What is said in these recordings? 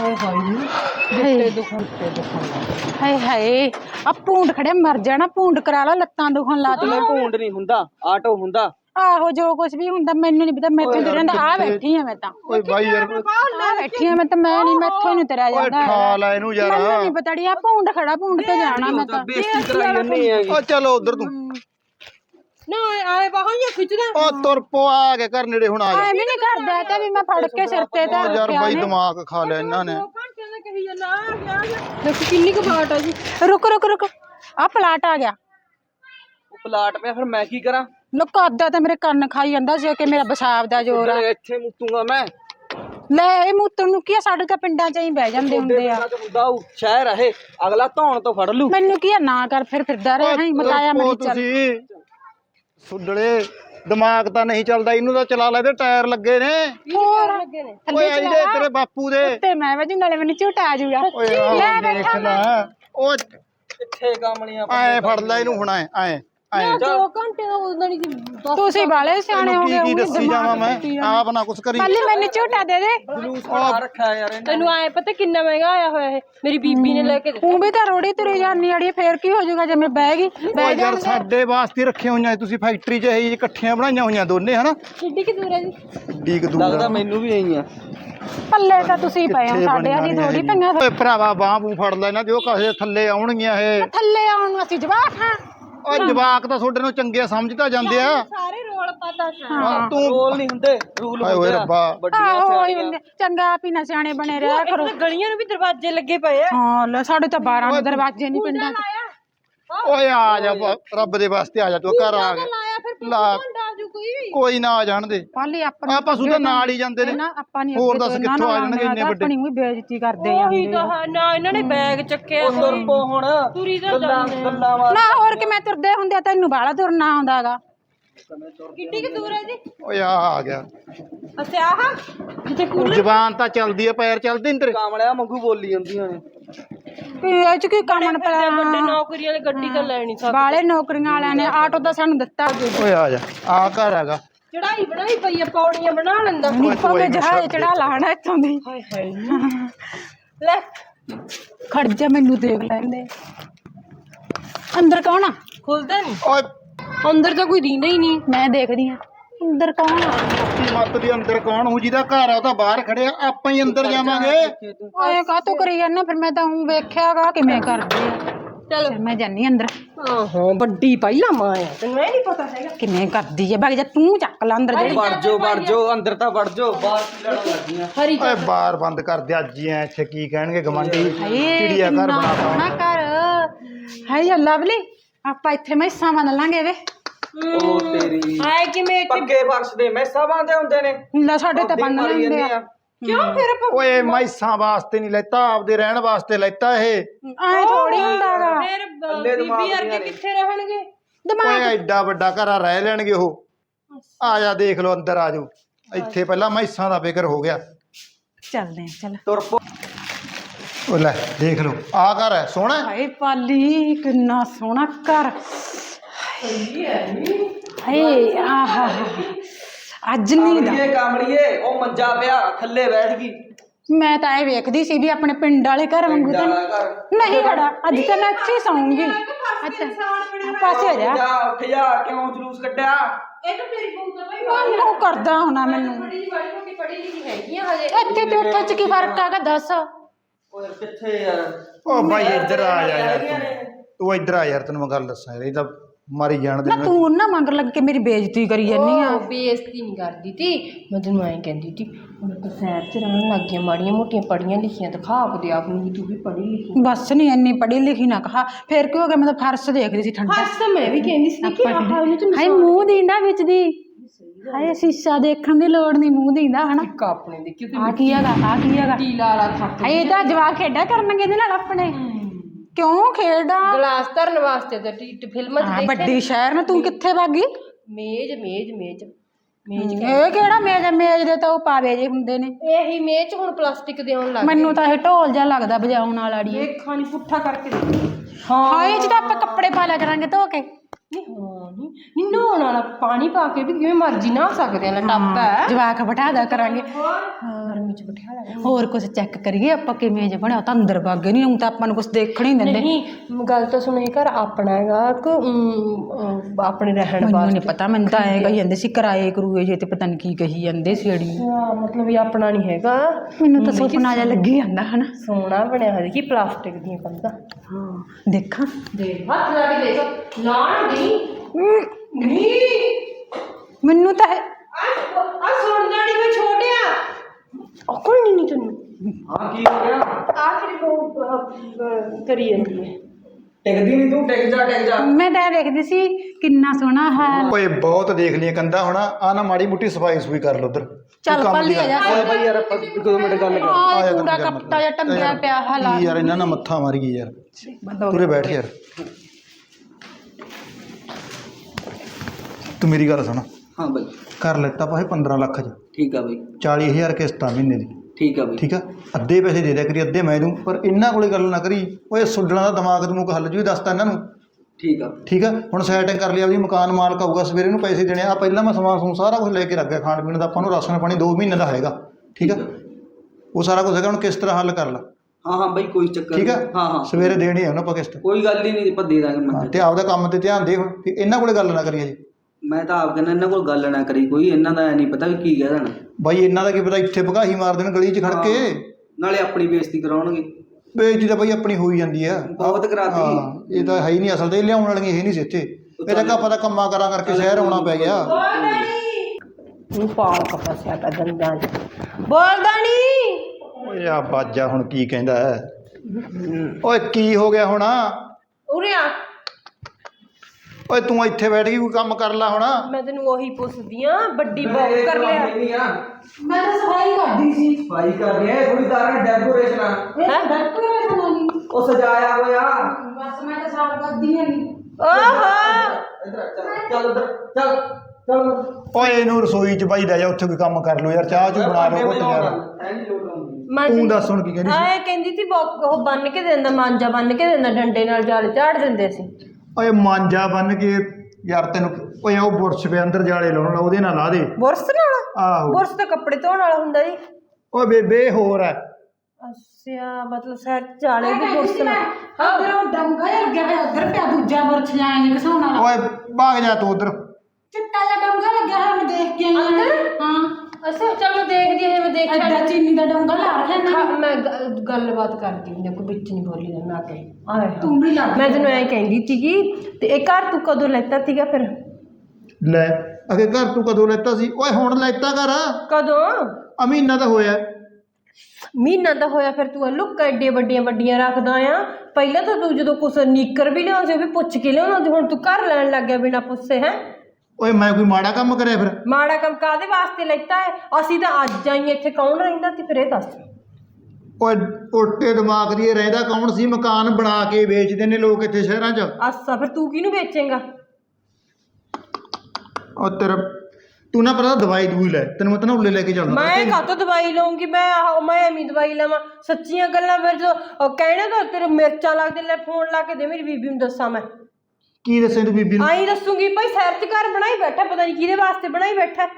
ਹਾਏ ਹਾਏ ਹਾਏ। ਦੁਖਣ ਤੇ ਦੁਖਣ ਲੱਗ ਹਾਏ ਹਾਏ ਆ ਪੂੰਡ ਖੜੇ ਮਰ ਜਾਣਾ ਪੂੰਡ ਕਰਾ ਲਾ ਲੱਤਾਂ ਦੁਖਣ ਲਾ ਇਹ ਭੂੰਡ ਨਹੀਂ ਹੁੰਦਾ ਆਟੋ ਹੁੰਦਾ। ਆਹੋ ਜੋ ਕੁਝ ਵੀ ਹੁੰਦਾ ਮੈਨੂੰ ਨਹੀਂ ਪਤਾ ਮੈਥੋਂ ਤੇ ਰਹਿੰਦਾ ਆ ਬੈਠੀ ਆ ਮੈਂ ਤਾਂ। ਓਏ ਬਾਈ ਯਾਰ ਆ ਬੈਠੀ ਆ ਮੈਂ ਤਾਂ ਮੈਂ ਨਹੀਂ ਮੈਥੋਂ ਨਹੀਂ ਤੇਰਾ ਓਏ ਜਾਂਦਾ ਠਾ ਲੈ ਇਹਨੂੰ ਯਾਰ। ਮੈਨੂੰ ਨਹੀਂ ਪਤਾ ੜੀ ਆ ਪੂੰਡ ਖੜਾ ਪੂੰਡ ਤੇ ਜਾਣਾ ਮੈਂ ਤਾਂ। ਬੇਇੱਜ਼ਤੀ ਕਰਾਈ ਜੰਨੀ ਹੈਗੀ। ਓ ਚਲੋ ਉਧਰ ਤੂੰ। ਨਾ ਆਏ ਬਾਹਾਂ ਜਾਂ ਖਿੱਚਦਾ ਓ ਤੁਰ ਪੋ ਆ ਕੇ ਘਰ ਨੇੜੇ ਹੁਣ ਆ ਜਾ। ਐ ਵੀ ਨਹੀਂ ਕਰਦਾ ਤੇ ਵੀ ਮੈਂ ਫੜ ਕੇ ਸਿਰ ਤੇ ਓ ਧਰ ਯਾਰ ਰੱਖਿਆ ਬਾਈ ਦਿਮਾਗ ਖਾ ਲਿਆ ਇਹਨਾਂ ਨੇ। ਘੰਟੇ ਦਾ ਕਹੀ ਜਾਂਦਾ ਆ ਗਿਆ ਆ ਗਿਆ। ਦੇਖੋ ਕਿੰਨੀ ਕੁ ਬਾਟ ਆ ਜੀ। ਰੁਕ ਰੁਕ ਰੁਕ। ਆ ਪਲਾਟ ਆ ਗਿਆ। ਉਹ ਪਲਾਟ ਪਿਆ ਫਿਰ ਮੈਂ ਕੀ ਕਰਾਂ? ਲੋਕ ਅੱਧਾ ਤਾਂ ਮੇਰੇ ਕੰਨ ਖਾਈ ਜਾਂਦਾ ਸੀ ਕਿ ਮੇਰਾ ਪਿਸ਼ਾਬ ਦਾ ਜ਼ੋਰ ਆ। ਇੱਥੇ ਮੁੱਤੂਗਾ ਮੈਂ। ਲੈ ਇਹ ਮੂਤਰ ਨੂੰ ਕੀ ਆ? ਸਾਡੇ ਤਾਂ ਪਿੰਡਾਂ 'ਚ ਹੀ ਬਹਿ ਜਾਂਦੇ ਹੁੰਦੇ ਆ। ਹੁੰਦਾ ਉਹ ਸ਼ਹਿਰ ਆ ਇਹ। ਅਗਲਾ ਧੌਣ ਤੋਂ ਫੜ ਲੂ ਮੈਨੂੰ ਕੀ ਆ? ਨਾ ਕਰ ਫਿਰ ਫਿਰਦਾ ਰਿਹਾ ਹਾਂ ਮਤਾਇਆ ਮੈਂ ਚੱਲ। ਤੁਸੀਂ। ਸੁੱਡਲੇ ਦਿਮਾਗ ਤਾਂ ਨਹੀਂ ਚੱਲਦਾ ਇਹਨੂੰ ਤਾਂ ਚਲਾ ਲੈ ਇਹਦੇ ਟਾਇਰ ਲੱਗੇ ਨੇ। ਹੋਰ ਓਏ ਇਹਦੇ ਤੇਰੇ ਬਾਪੂ ਦੇ। ਤੇ ਮੈਂ ਵਜੂ ਨਾਲੇ ਮੈਨੂੰ ਝੂਟਾ ਆ ਜਾਊਗਾ ਓਏ ਆਹ ਦੇਖ ਲੈ। ਓ ਕਿੱਥੇ ਕਾਮਲੀਆਂ ਐ ਫੜ ਲੈ ਇਹਨੂੰ ਹੁਣ ਐ ਐ ਐ ਦੋ ਘੰਟੇ ਦਾ ਉਹਨਾਂ ਦੀ ਤੁਸੀਂ ਬਾਲੇ ਸਿਆਣੇ ਹੋ ਕੀ ਗਏ ਕੀ ਉਹ ਦੱਸੀ ਜਾਵਾਂ ਮੈਂ? ਆਪ ਨਾ ਕੁਛ ਕਰੀ। ਪਹਿਲੇ ਮੈਨੂੰ ਝੂਟਾ ਦੇ ਦੇ। ਜਲੂਸ ਬਣਾ ਰੱਖਿਆ ਯਾਰ ਇਹਨਾਂ ਤੈਨੂੰ ਆਏ ਪਤਾ ਕਿੰਨਾ ਮਹਿੰਗਾ ਆਇਆ ਹੋਇਆ ਇਹ? ਮੇਰੀ ਬੀਬੀ ਨੇ ਲੈ ਕੇ ਦਿੱਤਾ। ਤੂੰ ਵੀ ਤਾਂ ਰੋੜੀ ਤੁਰੀ ਜਾਨੀ ਅੜੀ ਫੇਰ ਕੀ ਹੋ ਜਾਊਗਾ ਜੇ ਮੈਂ ਬਹਿ ਗਈ? ਓ ਬਹਿ ਯਾਰ ਸਾਡੇ ਵਾਸਤੇ ਰੱਖੀਆਂ ਹੋਈਆਂ ਤੁਸੀਂ ਫੈਕਟਰੀ 'ਚ ਇਹ ਇਕੱਠੀਆਂ ਬਣਾਈਆਂ ਹੋਈਆਂ ਦੋਨੇ ਹਨਾ? ਕਿੱਡੀ ਕਿ ਦੂਰ ਹੈ ਜੀ। ਡੀਕ ਦੂਰ ਲੱਗਦਾ ਮੈਨੂੰ ਵੀ ਆਈ ਆ। ਪੱਲੇ ਤਾਂ ਤੁਸੀਂ ਪਏ ਹੋ ਕਿੱਥੇ ਸਾਡੇ ਅਸੀਂ ਬਣੀਆਂ ਥੋੜੀ ਨੇ ਪਈਆਂ। ਓਏ ਭਰਾਵਾ ਬਾਹ ਬੂ ਫੜ ਲੈ ਨਾ ਜੋ ਕਾਸੇ ਥੱਲੇ ਆਉਣਗੀਆਂ ਇਹ। ਥੱਲੇ ਆਉਣ ਨੂੰ ਅਸੀਂ ਜਵਾਬ ਹਾਂ। ਓ ਜਵਾਕ ਤਾਂ ਤੁਹਾਡੇ ਨੂੰ ਚੰਗੇ ਸਮਝਦਾ ਜਾਂਦੇ ਆ। ਸਾਰੇ ਰੋਲ ਪਤਾ ਹਾਂ। ਤੂੰ ਰੋਲ ਨਹੀਂ ਹੁੰਦੇ ਰੂਲ ਹਾਏ ਓਏ ਹੁੰਦੇ ਆ। ਰੱਬਾ। ਵੱਡੀਆਂ ਆਹੋ ਹੀ ਸਿਆਣੀਆਂ। ਹੁੰਦੇ। ਚੰਗਾ ਆਪ ਹੀ ਨਾ ਸਿਆਣੇ ਬਣੇ ਰਿਹਾ ਕਰੋ। ਗਲੀਆਂ ਨੂੰ ਵੀ ਦਰਵਾਜ਼ੇ ਲੱਗੇ ਪਏ ਆ। ਹਾਂ ਲੈ ਸਾਡੇ ਤਾਂ 12 ਦੇ ਦਰਵਾਜ਼ੇ ਨਹੀਂ ਪਿੰਡਾਂ 'ਚ। ਓਏ ਆ ਜਾ ਬ- ਰੱਬ ਦੇ ਵਾਸਤੇ ਆ ਜਾ ਤੂੰ ਘਰ ਆ ਗਿਆ। ਆਇਆ ਫਿਰ ਲਾ ਕੋਈ ਕੋਈ ਨਾ ਆ ਜਾਣ ਦੇ ਪਾਲੀ ਆਪਾਂ ਆਪਾਂ ਸੁਧਾ ਨਾਲ ਹੀ ਜਾਂਦੇ ਨੇ। ਨਾ? ਆਪਾਂ ਨਹੀਂ ਹੋਰ ਦੱਸ ਕਿੱਥੋਂ ਆ ਜਾਣਗੇ ਇੰਨੇ ਵੱਡੇ? ਆਪਣੀ ਵੀ ਬੇਇੱਜ਼ਤੀ ਕਰਦੇ ਜਾਂਦੇ ਉਹੀ ਤਾਂ ਹੈ, ਨਾ ਇਹਨਾਂ ਨੇ ਬੈਗ ਚੱਕਿਆ ਉਹ ਤੁਰ ਪੋ ਹੁਣ? ਤੁਰੀ ਤਾਂ ਗੱਲਾਂ ਗੱਲਾਂ ਵਾ ਨਾ ਹੋਰ ਕਿਵੇਂ ਤੁਰਦੇ ਹੁੰਦੇ ਆ, ਤੈਨੂੰ ਬਾਹਲਾ ਤੁਰਨਾ ਆਉਂਦਾਗਾ ਕਿੱਡੀ ਕਿ ਦੂਰ ਹੈ ਜੀ? ਓਏ ਆ ਆ ਗਿਆ। ਅੱਛਾ ਆਹ। ਜਿੱਥੇ ਕੂਲਰ ਜ਼ਬਾਨ ਤਾਂ ਚੱਲਦੀ ਆ ਪੈਰ ਚੱਲਦੇ ਨੇ ਤੇਰੇ ਕਾਮਲਿਆ ਮੰਗੂ ਬੋਲੀ ਜਾਂਦੀਆਂ ਨੇ। ਇਹ ਚ ਕੀ ਕੰਮ ਵੱਡੇ ਵੱਡੇ ਨੌਕਰੀਆਂ ਵਾਲੀ ਗੱਡੀ ਤਾਂ ਲੈ ਨਹੀਂ ਸਕਦੇ। ਬਾਲੇ ਨੌਕਰੀਆਂ ਵਾਲਿਆਂ ਨੇ ਆਟੋ ਤਾਂ ਸਾਨੂੰ ਦਿੱਤਾ। ਓਏ ਆ ਜਾ। ਆ ਘਰ ਹੈਗਾ। ਚੜਾਈ ਬਣਾਈ ਪਈ ਆ ਪੌੜੀਆਂ ਬਣਾ ਲੈਂਦਾ। ਨਿੱਪੋ ਕੇ ਜਹਾਜ਼ ਚੜਾ ਲਾਣਾ ਇੱਥੋਂ ਦੀ। ਹਾਏ ਹਾਏ। ਲੈ। ਖੜ ਜਾ ਮੈਨੂੰ ਦੇਖ ਲੈਂਦੇ। ਅੰਦਰ ਕੌਣ ਆ? ਖੁੱਲਦਾ ਨਹੀਂ ਓਏ। ਅੰਦਰ ਤਾਂ ਕੋਈ ਦੀਂਦਾ ਹੀ ਨਹੀਂ। ਮੈਂ ਦੇਖਦੀ ਆ ਅੰਦਰ ਕੌਣ ਆ ਕੀ ਮੱਤ ਦੀ ਅੰਦਰ ਕੌਣ ਹੋ ਜਿਹਦਾ ਘਰ ਆ ਉਹ ਤਾਂ ਬਾਹਰ ਖੜਿਆ ਆਪਾਂ ਹੀ ਅੰਦਰ ਜਾਵਾਂਗੇ ਓਏ ਕਾ ਤੂੰ ਕਰੀ ਜਾਂਦਾ ਫਿਰ ਮੈਂ ਤਾਂ ਉਹ ਵੇਖਿਆਗਾ ਕਿਵੇਂ ਕਰਦੇ ਆ ਚਲੋ ਫਿਰ ਮੈਂ ਜਾਨੀ ਅੰਦਰ ਆਹੋ ਵੱਡੀ ਪਹਿਲਾ ਮਾਂ ਆ ਤੈਨੂੰ ਇਹ ਨਹੀਂ ਪਤਾ ਹੈਗਾ ਕਿਵੇਂ ਕਰਦੀ ਆ ਬਗ ਜਾ ਤੂੰ ਚੱਕ ਲਾ ਅੰਦਰ ਜਿਹੜੀ ਵੜ ਜੋ ਵੜ ਜੋ ਅੰਦਰ ਤਾਂ ਵੜ ਜੋ ਬਾਹਰ ਕੀ ਲੜਨ ਲੱਗੀਆਂ ਹਰੀ ਓਏ ਬਾਹਰ ਬੰਦ ਕਰ ਦੇ ਅੱਜ ਹੀ ਐ ਇੱਥੇ ਕੀ ਕਹਿਣਗੇ ਗਵਾਂਢੀ ਹਾਏ ਚਿੜੀਆ ਘਰ ਕਿੰਨਾ ਬਣਾਤਾ ਸੋਹਣਾ ਘਰ ਹਾਏ ਯਾ ਲਵਲੀ ਆਪਾਂ ਇੱਥੇ ਮੈਸਾਂ ਮੰਨ ਲਾਂਗੇ ਵੇ ਉਹ ਤੇਰੀ ਆਏ ਕਿਵੇਂ ਪੱਕੇ ਫਰਸ਼ ਦੇ ਮੈਸਾਂ ਬਾਂਦੇ ਹੁੰਦੇ ਨੇ। ਲੈ ਸਾਡੇ ਤਾਂ ਬੰਨ ਮਾਰੀ ਲੈਂਦੇ ਜਾਂਦੇ ਆ। ਆ। ਕਿਉਂ ਫਿਰ ਆਪਾਂ ਓਏ ਮੈਸਾਂ ਵਾਸਤੇ ਨਹੀਂ ਲੈਤਾ ਆਪਦੇ ਰਹਿਣ ਵਾਸਤੇ ਲੈਤਾ ਇਹ। ਐ ਥੋੜੀ ਹੁੰਦਾਗਾ। ਫਿਰ ਬ- ਥੱਲੇ ਦਿਮਾਗ ਬੀਬੀ ਵਰਗੇ ਦੀਆਂ ਨੇ। ਕਿੱਥੇ ਰਹਿਣਗੇ? ਓਏ ਐਡਾ ਵੱਡਾ ਘਰ ਆ ਰਹਿ ਲੈਣਗੇ ਉਹ। ਆ ਜਾ ਦੇਖ ਲਓ ਅੰਦਰ ਆ ਜਾਓ। ਇੱਥੇ ਪਹਿਲਾਂ ਮੈਸਾਂ ਦਾ ਫਿਕਰ ਹੋ ਗਿਆ। ਚੱਲਦੇ ਆ ਚੱਲ। ਤੁਰ ਪੋ। ਉਹ ਲੈ ਦੇਖ ਲਓ ਆ ਘਰ ਹੈ ਸੋਹਣਾ ਹੈ? ਹਾਏ ਪਾਲੀ ਕਿੰਨਾ ਸੋਹਣਾ ਘਰ। ਹਾਏ ਆਹਾ ਅੱਜ ਨਹੀਂ ਦਾ। ਕਾਮੜੀਏ ਕਾਮੜੀਏ ਉਹ ਮੰਜਾ ਪਿਆ ਥੱਲੇ ਬੈਠ ਗਈ। ਮੈਂ ਤਾਂ ਇਹ ਵੇਖਦੀ ਸੀ ਵੀ ਆਪਣੇ ਪਿੰਡ ਵਾਲੇ ਘਰ ਵਾਂਗੂ ਤਾਂ ਨਹੀਂ ਖੜਾ ਅੱਜ ਤਾਂ ਮੈਂ ਇੱਥੇ ਸੌਂਗੀ ਅੱਛਾ ਪਾਸੇ ਹੋ ਜਾ। ਉੱਠ ਜਾ ਕਿਉਂ ਜਲੂਸ ਕੱਢਿਆ? ਇਹ ਤਾਂ ਤੇਰੀ ਬਹੂ ਤਾਂ ਬਈ ਉਹ ਕਰਦਾ ਹੋਣਾ ਮੈਨੂੰ। ਬੜੀ ਮੋਟੀ ਪੜ੍ਹੀ ਲਿਖੀ ਹੈਗੀ ਆ ਹਜੇ। ਇੱਥੇ ਤੇ ਉੱਥੇ ਚ ਕੀ ਫ਼ਰਕ ਆਗਾ ਦੱਸ। ਓਏ ਕਿੱਥੇ ਯਾਰ? ਓ ਬਾਈ ਇੱਧਰ ਆ ਜਾ ਯਾਰ ਤੂੰ। ਤੂੰ ਇੱਧਰ ਆ ਯਾਰ ਤੈਨੂੰ ਮੈਂ ਗੱਲ ਦੱਸਾਂ ਯਾਰ ਇਹ ਤਾਂ ਮਾਰੀ ਜਾਣ ਦੇ ਨਾ ਤੂੰ ਉਹਨਾਂ ਮੰਗ ਲੱਗ ਕੇ ਮੇਰੀ ਬੇਇੱਜ਼ਤੀ ਕਰੀ ਜਾਨੀ ਆ। ਉਹ ਬੇਇੱਜ਼ਤੀ ਨਹੀਂ ਕਰਦੀ ਤੀ। ਮੈਂ ਤੈਨੂੰ ਐਂ ਕਹਿੰਦੀ ਤੀ ਮੈਂ ਤਾਂ ਸ਼ਹਿਰ 'ਚ ਰਹਿਣ ਲੱਗ ਗਿਆ ਮਾੜੀਆਂ ਮੋਟੀਆਂ ਪੜੀਆਂ ਲਿਖੀਆਂ ਦਿਖਾ ਆਪਦੇ ਆਪ ਨੂੰ ਵੀ ਤੂੰ ਵੀ ਪੜ੍ਹੀ ਲਿਖੀ। ਬਸ ਨਹੀਂ ਇੰਨੀ ਪੜ੍ਹੀ ਲਿਖੀ ਨਾ ਕਹਾ ਫੇਰ ਕੀ ਹੋ ਗਿਆ? ਮੈਂ ਤਾਂ ਫਰਸ਼ ਦੇਖਦੀ ਸੀ ਠੰਡਾ। ਹੱਸ ਮੈਂ ਵੀ ਕਹਿੰਦੀ ਸੀ ਕਿ ਆਹ ਉਹਨੂੰ ਤੂੰ ਹਾਏ ਮੂੰਹ ਦੀਂਦਾ ਵਿੱਚ ਦੀ। ਹਾਏ ਸ਼ੀਸ਼ਾ ਦੇਖਣ ਦੀ ਲੋੜ ਨਹੀਂ ਮੂੰਹ ਦੀਂਦਾ ਹਨਾ? ਇੱਕ ਆਪਣੇ ਦੇ ਕਿਉਂਕਿ ਆ ਕੀ ਹੈਗਾ ਆ ਕੀ ਹੈਗਾ? ਟੀ ਲਾਲਾ ਥੱਕ ਹਾਏ ਇਹ ਤਾਂ ਜਵਾਕ ਖੇਡਿਆ ਕਰਨਗੇ ਇਹਦੇ ਨਾਲ ਆਪਣੇ। ਕਿਉਂ ਖੇਡਾਂ? ਗਲਾਸ ਧਰਨ ਵਾਸਤੇ ਤਾਂ ਟੀ ਫਿਲਮਾਂ 'ਚ ਦੇਖ ਵੱਡੀ ਸ਼ਹਿਰ ਨੂੰ ਤੂੰ ਕਿੱਥੇ ਭਾਗੀ ਮੇਜ਼ ਮੇਜ਼ ਮੇਜ਼। ਮੇਜ਼ ਇਹ ਕਿਹੜਾ ਮੇਜ਼ ਆ? ਮੇਜ਼ ਦੇ ਤਾਂ ਉਹ ਪਾਵੇ ਜੇ ਹੁੰਦੇ ਨੇ। ਇਹੀ ਮੇਜ਼ ਹੁਣ ਪਲਾਸਟਿਕ ਦੇ ਆਉਣ ਲੱਗ ਮੈਨੂੰ ਤਾਂ ਇਹ ਢੋਲ ਜਿਹਾ ਲੱਗਦਾ ਵਜਾਉਣ ਵਾਲਾ ਅੜੀਏ। ਦੇਖਾਂ ਨਹੀਂ ਪੁੱਠਾ ਕਰਕੇ ਦੇਖ। ਹਾਂ ਇਹ ਚ ਤਾਂ ਆਪਾਂ ਕੱਪੜੇ ਪਾ ਲਿਆ ਕਰਾਂਗੇ ਧੋ ਕੇ। ਨਹੀਂ ਹਾਂ ਨਹੀਂ ਨਹੀਂ ਨਹਾਉਣ ਵਾਲਾ ਪਾਣੀ ਪਾ ਕੇ ਵੀ ਕਿਵੇਂ ਮਰਜ਼ੀ ਨਹਾ ਸਕਦੇ ਆ ਟੱਪ ਹੈ ਜਵਾਕ ਬਿਠਾ ਦਿਆ ਕਰਾਂਗੇ। ਗਰਮੀ ਚ ਬਿਠਾ ਲੈ ਹੋਰ ਕੁਝ ਚੈੱਕ ਕਰੀਏ ਆਪਾਂ ਕਿਵੇਂ ਜੇ ਬਣਿਆ ਉਹ ਤਾਂ ਅੰਦਰ ਵਾਗੇ ਨਹੀਂ ਹੁਣ ਤਾਂ ਆਪਾਂ ਨੂੰ ਕੁਝ ਦੇਖਣ ਹੀ ਨਹੀਂ ਦਿੰਦੇ। ਨਹੀਂ ਗੱਲ ਤਾਂ ਸੁਣ ਇਹ ਘਰ ਆਪਣਾ ਹੈਗਾ ਕਿ ਅਮ, ਆਪਣੇ ਰਹਿਣ ਮੈਨੂੰ ਵਾਸਤੇ। ਪਤਾ ਮੈਨੂੰ ਤਾਂ ਐਂ ਕਹੀ ਜਾਂਦੇ ਸੀ ਕਿਰਾਏ ਕਰੂਏ ਜੇ ਤੇ ਪਤਾ ਨਹੀਂ ਕੀ ਕਹੀ ਜਾਂਦੇ ਸੀ ਅੜੀ ਹਾਂ, ਮਤਲਬ ਇਹ ਆਪਣਾ ਨਹੀਂ ਹੈਗਾ। ਮੈਨੂੰ ਤਾਂ ਸੁਪਨਾ ਜਿਹਾ ਲੱਗੀ ਜਾਂਦਾ ਹਨਾ। ਸੋਹਣਾ ਬਣਿਆ ਹੋਇਆ ਕਿ ਪਲਾਸਟਿਕ ਦੀਆਂ ਕੰਧਾਂ। ਹਾਂ ਦੇਖਾਂ। ਦੇਖ ਹੱਥ ਲਾ ਕੇ ਦੇਖ ਲਾਣ ਦੀ ਨਹੀਂ। ਮੈਨੂੰ ਤਾਂ ਇਹ- ਆ ਸੁਣਦਾ ਨਹੀਂ ਮੈਂ ਛੋਟਿਆ। ਅਕਲ ਨਹੀਂ ਨਹੀਂ ਤੈਨੂੰ ਹਾਂ ਕੀ ਹੋ ਗਿਆ? ਆਖਰੀ ਕੋ ਕਰੀ ਜਾਂਦੀ ਹੈ। ਟਿਕਦੀ ਨਹੀਂ ਤੂੰ? ਟਿਕ ਜਾ ਟਿਕ ਜਾ। ਮੈਂ ਤਾਂ ਦੇਖਦੀ ਸੀ ਕਿੰਨਾ ਸੋਹਣਾ ਹੈ। ਓਏ ਬਹੁਤ ਦੇਖ ਲਈਆਂ ਕੰਦਾ ਹੁਣ। ਆ ਨਾ ਮਾੜੀ ਮੁੱਟੀ ਸਫ਼ਾਈ ਸੁਈ ਕਰ ਲੋ ਉਧਰ। ਚੱਲ ਪੱਲੀ ਆ ਜਾ। ਓਏ ਬਾਈ ਯਾਰ ਆਪਾਂ ਇੱਕ ਦੋ ਮਿੰਟ ਗੱਲ ਕਰ ਆਹ ਜਾ ਕੂੜਾ ਕੱਪੜਾ ਜਿਹਾ ਟੰਗਿਆ ਪਿਆ ਹਾਲਾ ਯਾਰ ਇਹਨਾਂ ਨਾਲ ਮੱਥਾ ਮਾਰ ਗਈ ਯਾਰ। ਤੁਰੇ ਬੈਠ ਯਾਰ। ਤੂੰ ਮੇਰੀ ਗੱਲ ਸੁਣ। ਹਾਂ ਬਾਈ। ਕਰ ਲੈਤਾ ਪਾਹੇ 15 ਲੱਖ ਚ। ਠੀਕ ਆ ਬਾਈ। 40000 ਕਿਸ਼ਤਾਂ ਮਹੀਨੇ ਦੀ। ਠੀਕ ਆ ਬਾਈ। ਠੀਕ ਆ? ਅੱਧੇ ਪੈਸੇ ਦੇ ਦਿਆ ਕਰੀ ਅੱਧੇ ਮੈਂ ਦੂੰ। ਪਰ ਇਹਨਾਂ ਕੋਲੇ ਗੱਲ ਨਾ ਕਰੀ। ਓਏ ਸੁੱਡਣਾ ਦਾ ਦਿਮਾਗ ਦਮੂਕ ਹੱਲ ਜੂ ਹੀ ਦੱਸਤਾ ਇਹਨਾਂ ਨੂੰ। ਠੀਕ ਆ। ਠੀਕ ਆ? ਹੁਣ ਸੈਟਿੰਗ ਕਰ ਲਈ ਆਪਦੀ ਮਕਾਨ ਮਾਲਕ ਆਊਗਾ ਸਵੇਰੇ ਨੂੰ ਪੈਸੇ ਦੇਣੇ ਆ। ਪਹਿਲਾਂ ਮੈਂ ਸਮਾਨ ਸਮੂਨ ਸਾਰਾ ਕੁਝ ਲੈ ਕੇ ਰੱਖ ਗਿਆ ਖਾਣ ਪੀਣ ਦਾ। ਆਪਾਂ ਨੂੰ ਰਾਸ਼ਨ ਪਾਣੀ 2 ਮਹੀਨੇ ਦਾ ਹੈਗਾ। ਠੀਕ ਆ? ਉਹ ਸਾਰਾ ਕੁਝ ਹੈਗਾ ਹੁਣ ਕਿਸ ਤਰ੍ਹਾਂ ਹੱਲ ਕਰ ਲਾ। ਹਾਂ ਹਾਂ ਬਾਈ ਕੋਈ ਚੱਕਰ ਠੀਕ ਆ। ਹਾਂ ਹਾਂ। ਸਵੇਰੇ ਦੇਣੀ ਆ ਉਹਨਾਂ ਆਪਾਂ ਕਿਸ਼ਤ। ਕੋਈ ਗੱਲ ਹੀ ਨਹੀਂ ਆਪਾਂ ਦੇ ਦਾਂਗੇ ਹਾਂ, ਮੈਂ ਤੇ ਆਪਦਾ ਕੰਮ ਤੇ ਧਿਆਨ ਦੇ ਹੁਣ ਇਹਨਾਂ ਕੋਲੇ ਗੱਲ ਨਾ ਕਰੀਏ ਜੀ ਮੈਂ ਤਾਂ ਆਪ ਕਹਿੰਦਾ ਇਹਨਾਂ ਕੋਲ ਗੱਲ ਨਾ ਕਰੀ ਕੋਈ ਇਹਨਾਂ ਦਾ ਨਹੀਂ ਪਤਾ ਵੀ ਕੀ ਕਹਿ ਦੇਣਾ। ਬਾਈ ਇਹਨਾਂ ਦਾ ਕੀ ਪਤਾ ਇੱਥੇ ਭਗਾਹੀ ਮਾਰ ਦੇਣ ਗਲੀ 'ਚ ਖੜ ਕੇ। ਨਾਲੇ ਆਪਣੀ ਬੇਇੱਜ਼ਤੀ ਕਰਾਉਣਗੇ। ਬੇਇੱਜ਼ਤੀ ਤਾਂ ਬਾਈ ਆਪਣੀ ਹੋਈ ਜਾਂਦੀ ਆ। ਬਹੁਤ ਕਰਾਤੀ। ਹਾਂ ਇਹ ਤਾਂ ਹੈ ਹੀ ਨਹੀਂ ਅਸਲ ਤੇ ਇਹ ਲਿਆਉਣ ਵਾਲੀਆਂ ਇਹ ਨਹੀਂ ਸੀ ਇੱਥੇ। ਇਹ ਤਾਂ ਆਪਾਂ ਤਾਂ ਕੰਮਾਂ ਕਰਾਂ ਕਰਕੇ ਸ਼ਹਿਰ ਆਉਣਾ ਪੈ ਗਿਆ। ਨੂੰ ਪਾਲ ਕਪਸਿਆ ਤਾਂ ਦੰਦਾਂ ਚ। ਬੋਲਦਾ ਨਹੀਂ। ਓਏ ਆ ਬਾਜਾ ਹੁਣ ਕੀ ਕਹਿੰਦਾ ਹੈ। ਓਏ ਕੀ ਹੋ ਗਿਆ ਹੁਣ? ਉਰੇ ਆ। ਓਏ ਤੂੰ ਇੱਥੇ ਬੈਠ ਕੇ ਕੋਈ ਕੰਮ ਕਰ ਲੈ ਹੁਣ। ਮੈਂ ਤੈਨੂੰ ਉਹੀ ਪੁੱਛਦੀ ਆ ਵੱਡੀ ਬੌਕ ਕਰ ਲਿਆ। ਨਹੀਂ ਆ। ਮੈਂ ਤਾਂ ਸਫ਼ਾਈ ਕਰਦੀ ਸੀ। ਸਫ਼ਾਈ ਕਰ ਰਹੀ ਥੋੜੀ ਦਾਰ ਡੈਕੋਰੇਸ਼ਨ ਆ। ਹੈ? ਡੈਕੋਰੇਸ਼ਨ ਆ ਗਈ ਉਹ ਸਜਾਇਆ ਹੋਇਆ। ਬਸ ਮੈਂ ਤਾਂ ਸਾਫ਼ ਕਰਦੀ ਹਾਂ ਓਹੋ। ਇੱਧਰ ਆ, ਚੱਲ ਚੱਲ ਉੱਧਰ ਚੱਲ ਚੱਲ। ਓਏ ਇਹਨੂੰ ਰਸੋਈ 'ਚ ਬਾਈ ਲੈ ਜਾ ਉੱਥੇ ਕੋਈ ਕੰਮ ਕਰ ਲਓ ਯਾਰ ਚਾਹ ਚੂ ਬਣਾ ਲਓ ਘੁੱਟ ਯਾਰ। ਐ ਨਹੀਂ ਲੋਟ ਆਉਂਦੀ। ਮੈਂ ਤੂੰ ਦੱਸ ਹੁਣ ਕੀ ਕਹਿੰਦੀ ਸੀ। ਆਏ ਕਹਿੰਦੀ ਸੀ ਬੌਕ ਉਹ ਬੰਨ ਕੇ ਦਿੰਦਾ ਮਾਂਜਾ ਬੰਨ ਕੇ ਦਿੰਦਾ ਡੰਡੇ ਨਾਲ ਜਾਲ ਝਾੜ ਦਿੰਦੇ ਸੀ। ਓਏ ਮਾਂਜਾ ਬੰਨ ਕੇ ਯਾਰ ਤੈਨੂੰ ਓਏ ਉਹ ਬੁਰਸ਼ ਪੇ ਅੰਦਰ ਜਾਲੇ ਲਾਉਣ ਵਾਲਾ ਉਹਦੇ ਨਾਲ ਲਾ ਦੇ। ਬੁਰਸ ਨਾਲ? ਆਹੋ। ਬੁਰਸ ਤਾਂ ਕੱਪੜੇ ਧੋਣ ਵਾਲਾ ਹੁੰਦਾ ਜੀ। ਓਏ ਬੇਬੇ ਹੋਰ ਹੈ। ਅੱਛਾ ਮਤਲਬ ਸਿਰ 'ਚ ਜਾਲੇ ਵੀ ਬੁਰਸ ਨਾਲ। ਉਧਰ ਉਹ ਡੰਗਾ ਜਿਹਾ ਲੱਗਿਆ ਹੋਇਆ ਉਧਰ ਪਿਆ ਦੂਜਾ ਬੁਰਛ ਜਾਏ ਘਸਾਉਣ ਵਾਲਾ। ਓਏ ਭਾਗ ਜਾ ਤੂੰ ਉਧਰ। ਚਿੱਟਾ ਜਿਹਾ ਡੰਗਾ ਲੱਗਿਆ ਹੋਇਆ ਮੈਂ ਦੇਖ ਕੇ ਆਈ ਹਾਂ ਹਾਂ। ਅੱਛਾ ਚਲ ਮੈਂ ਦੇਖਦੀ ਹਾਂ ਮੈਂ ਦੇਖਿਆ ਐਡਾ ਚੀਨੀ ਦਾ ਡੰਗਾ ਲਾ ਰਿਹਾ ਨਾ ਖਾ- ਮੈਂ ਗ- ਗੱਲਬਾਤ ਕਰਦੀ ਹਾਂ ਦੇਖੋ ਵਿੱਚ ਨਹੀਂ ਬੋਲੀ ਜਾਂਦਾ ਆ ਕੇ। ਆਏ ਹਾਏ। ਤੂੰ ਵੀ ਲੱਗ ਮੈਂ ਤੈਨੂੰ ਐਂ ਕਹਿੰਦੀ ਸੀਗੀ ਤੇ ਇਹ ਘਰ ਤੂੰ ਕਦੋਂ ਲੈਤਾ ਸੀਗਾ ਫਿਰ? ਲੈ ਅਗੇ ਘਰ ਤੂੰ ਕਦੋਂ ਲੈਤਾ ਸੀ? ਓਏ ਹੁਣ ਲੈਤਾ ਘਰ? ਕਦੋਂ? ਆ ਮਹੀਨਾ ਤਾਂ ਹੋਇਆ। ਮਹੀਨਾ ਤਾਂ ਹੋਇਆ ਫਿਰ ਤੂੰ ਲੁੱਕ ਐਡੇ ਵੱਡੀਆਂ ਵੱਡੀਆਂ ਰੱਖਦਾ ਆ। ਪਹਿਲਾਂ ਤਾਂ ਤੂੰ ਜਦੋਂ ਕੁਛ ਨੀਕਰ ਵੀ ਲਿਆਉਂਦੇ ਉਹ ਵੀ ਪੁੱਛ ਕੇ ਲਿਆਉਂਦਾ ਤੇ ਹੁਣ ਤੂੰ ਘਰ ਲੈਣ ਲੱਗ ਗਿਆ ਬਿਨਾ ਪੁੱਛੇ ਹੈ? ਓਏ ਮੈਂ ਕੋਈ ਮਾੜਾ ਕੰਮ ਕਰਿਆ ਫਿਰ? ਮਾੜਾ ਕੰਮ ਕਾਦੇ ਵਾਸਤੇ ਲੈਤਾ ਹੈ? ਅਸੀਂ ਤਾਂ ਅੱਜ ਆਈਏ ਇੱਥੇ ਕੌਣ ਰਹਿੰਦਾ ਤੇ ਫਿਰ ਇਹ ਦੱਸ। ਓਏ ਉਲਟੇ ਦਿਮਾਗ ਦੀ ਇਹ ਰਹਿੰਦਾ ਕੌਣ ਸੀ? ਮਕਾਨ ਬਣਾ ਕੇ ਵੇਚਦੇ ਨੇ ਲੋਕ ਇੱਥੇ ਸ਼ਹਿਰਾਂ 'ਚ। ਅੱਛਾ ਫਿਰ ਤੂੰ ਕਿਹਨੂੰ ਵੇਚੇਂਗਾ? ਉਹ ਤੇਰਾ ਤੂੰ ਨਾ ਪਤਾ ਦਵਾਈ ਦੂਈ ਲੈ ਤੈਨੂੰ ਮੈਂ ਤਾਂ ਉੱਲੇ ਲੈ ਕੇ ਚੱਲਦਾ। ਮੈਂ ਕਾਹਤੋਂ ਦਵਾਈ ਲਵਾਂਗੀ ਮੈਂ ਆਹ ਮੈਂ ਐਵੇਂ ਦਵਾਈ ਲਵਾਂ। ਸੱਚੀਆਂ ਗੱਲਾਂ ਫਿਰ ਜੋ ਕਹਿਣਾ ਤਾਂ ਤੇਰੇ ਮਿਰਚਾਂ ਲੱਗਦੇ ਲੈ ਫੋਨ ਲਾ ਕੇ ਦੇ ਮੇਰੀ ਬੀਬੀ ਨੂੰ ਦੱਸਾਂ ਮੈਂ। ਕੀ ਦੱਸੇ ਤੂੰ ਬੀਬੀ ਨੂੰ? ਆਈ ਦੱਸੂਗੀ ਭਾਈ ਸੈਰ ਚ ਘਰ ਬਣਾਈ ਬੈਠਾ ਪਤਾ ਨਹੀਂ ਕਿਹਦੇ ਵਾਸਤੇ ਬਣਾਈ ਬੈਠਾ।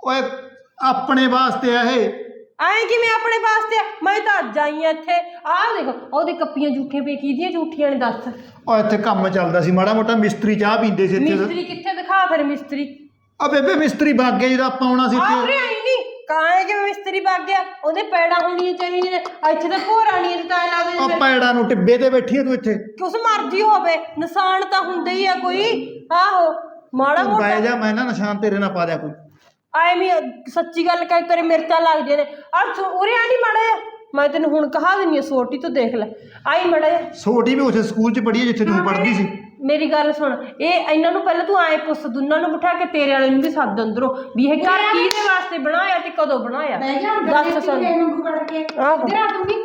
ਓਏ ਆਪਣੇ ਵਾਸਤੇ ਆ ਇਹ। ਐਂ ਕਿਵੇਂ ਆਪਣੇ ਵਾਸਤੇ ਆ? ਮੈਂ ਤਾਂ ਅੱਜ ਆਈ ਆ ਇੱਥੇ। ਆਹ ਦੇਖ ਉਹਦੇ ਕੱਪੀਆਂ ਝੂਠੀਆਂ ਪਈ ਕਿਹਦੀਆਂ ਝੂਠੀਆਂ ਨੇ ਦੱਸ। ਓ ਇੱਥੇ ਕੰਮ ਚੱਲਦਾ ਸੀ ਮਾੜਾ ਮੋਟਾ ਮਿਸਤਰੀ ਚਾਹ ਪੀਂਦੇ ਸੀ ਇੱਥੇ। ਮਿਸਤਰੀ ਕਿੱਥੇ ਦਿਖਾ ਫਿਰ ਮਿਸਤਰੀ? ਆ ਬੇਬੇ ਮਿਸਤਰੀ ਗਿਆ ਜਦੋਂ ਆਪਾਂ ਆਉਣਾ ਸੀ ਇੱਥੇ। ਰੇ ਆਈ ਨਹੀਂ ਕਾਹੇ ਜਿਵੇਂ ਮਿਸਤਰੀ ਵਗ ਗਿਆ? ਉਹਦੇ ਪੈੜਾਂ ਹੋਣੀਆਂ ਚਾਹੀਦੀਆਂ ਨੇ। ਇੱਥੇ ਤਾਂ ਘੋੜਾ ਨਹੀਂ ਤੇ ਤਾਂ ਲਾ ਆ ਦੇ ਪੈੜਾਂ ਨੂੰ ਟਿੱਬੇ ਤੇ ਬੈਠੀ ਆ ਤੂੰ ਇੱਥੇ। ਕੁਛ ਮਰਜ਼ੀ ਹੋਵੇ। ਨਿਸ਼ਾਨ ਤਾਂ ਹੁੰਦੇ ਹੀ ਆ ਕੋਈ। ਆਹੋ ਮਾੜਾ ਤੂੰ ਮੋਟਾ। ਬਹਿ ਜਾ ਮੈਂ ਨਾ ਨਿਸ਼ਾਨ ਤੇਰੇ ਨਾਲ ਪਾ ਦਿਆ ਕੋਈ। ਆਏ ਮੈਂ ਸੱਚੀ ਗੱਲ ਕਹਿ ਤੇਰੇ ਮਿਰਚਾਂ ਲੱਗਦੀਆਂ ਨੇ। ਆ ਉਰੇ ਆ ਨਹੀਂ ਮਾੜਾ ਜਿਹਾ। ਮੈਂ ਤੈਨੂੰ ਹੁਣ ਕਹਾ ਦਿੰਨੀ ਆ ਸੋਟੀ ਤੋਂ ਦੇਖ ਲੈ। ਆਈ ਮਾੜਾ ਜਿਹਾ। ਛੋਟੀ ਵੀ ਉਸੇ ਸਕੂਲ 'ਚ ਪੜ੍ਹੀ ਜਿੱਥੇ ਤੂੰ ਪੜ੍ਹਦੀ ਸੀ। ਮੇਰੀ ਗੱਲ ਸੁਣ ਇਹ ਇਹਨਾਂ ਨੂੰ ਪਹਿਲਾਂ ਤੂੰ ਆਏ ਪੁੱਛ ਦੋਨਾਂ ਨੂੰ ਬਿਠਾ ਕੇ ਤੇਰੇ ਵਾਲੇ ਨੂੰ ਵੀ ਸੱਦ ਅੰਦਰੋਂ ਵੀ ਇਹ ਘਰ ਕਿਹਦੇ ਵਾਸਤੇ ਬਣਾਇਆ ਤੇ ਕਦੋਂ ਬਣਾਇਆ? ਬਹਿ ਜਾ ਦੱਸ ਸਾਨੂੰ। ਵਾਂਗੂ ਵੜ ਕੇ। ਆਹੋ। ਇੱਧਰ ਆ ਤੂੰ ਵੀ?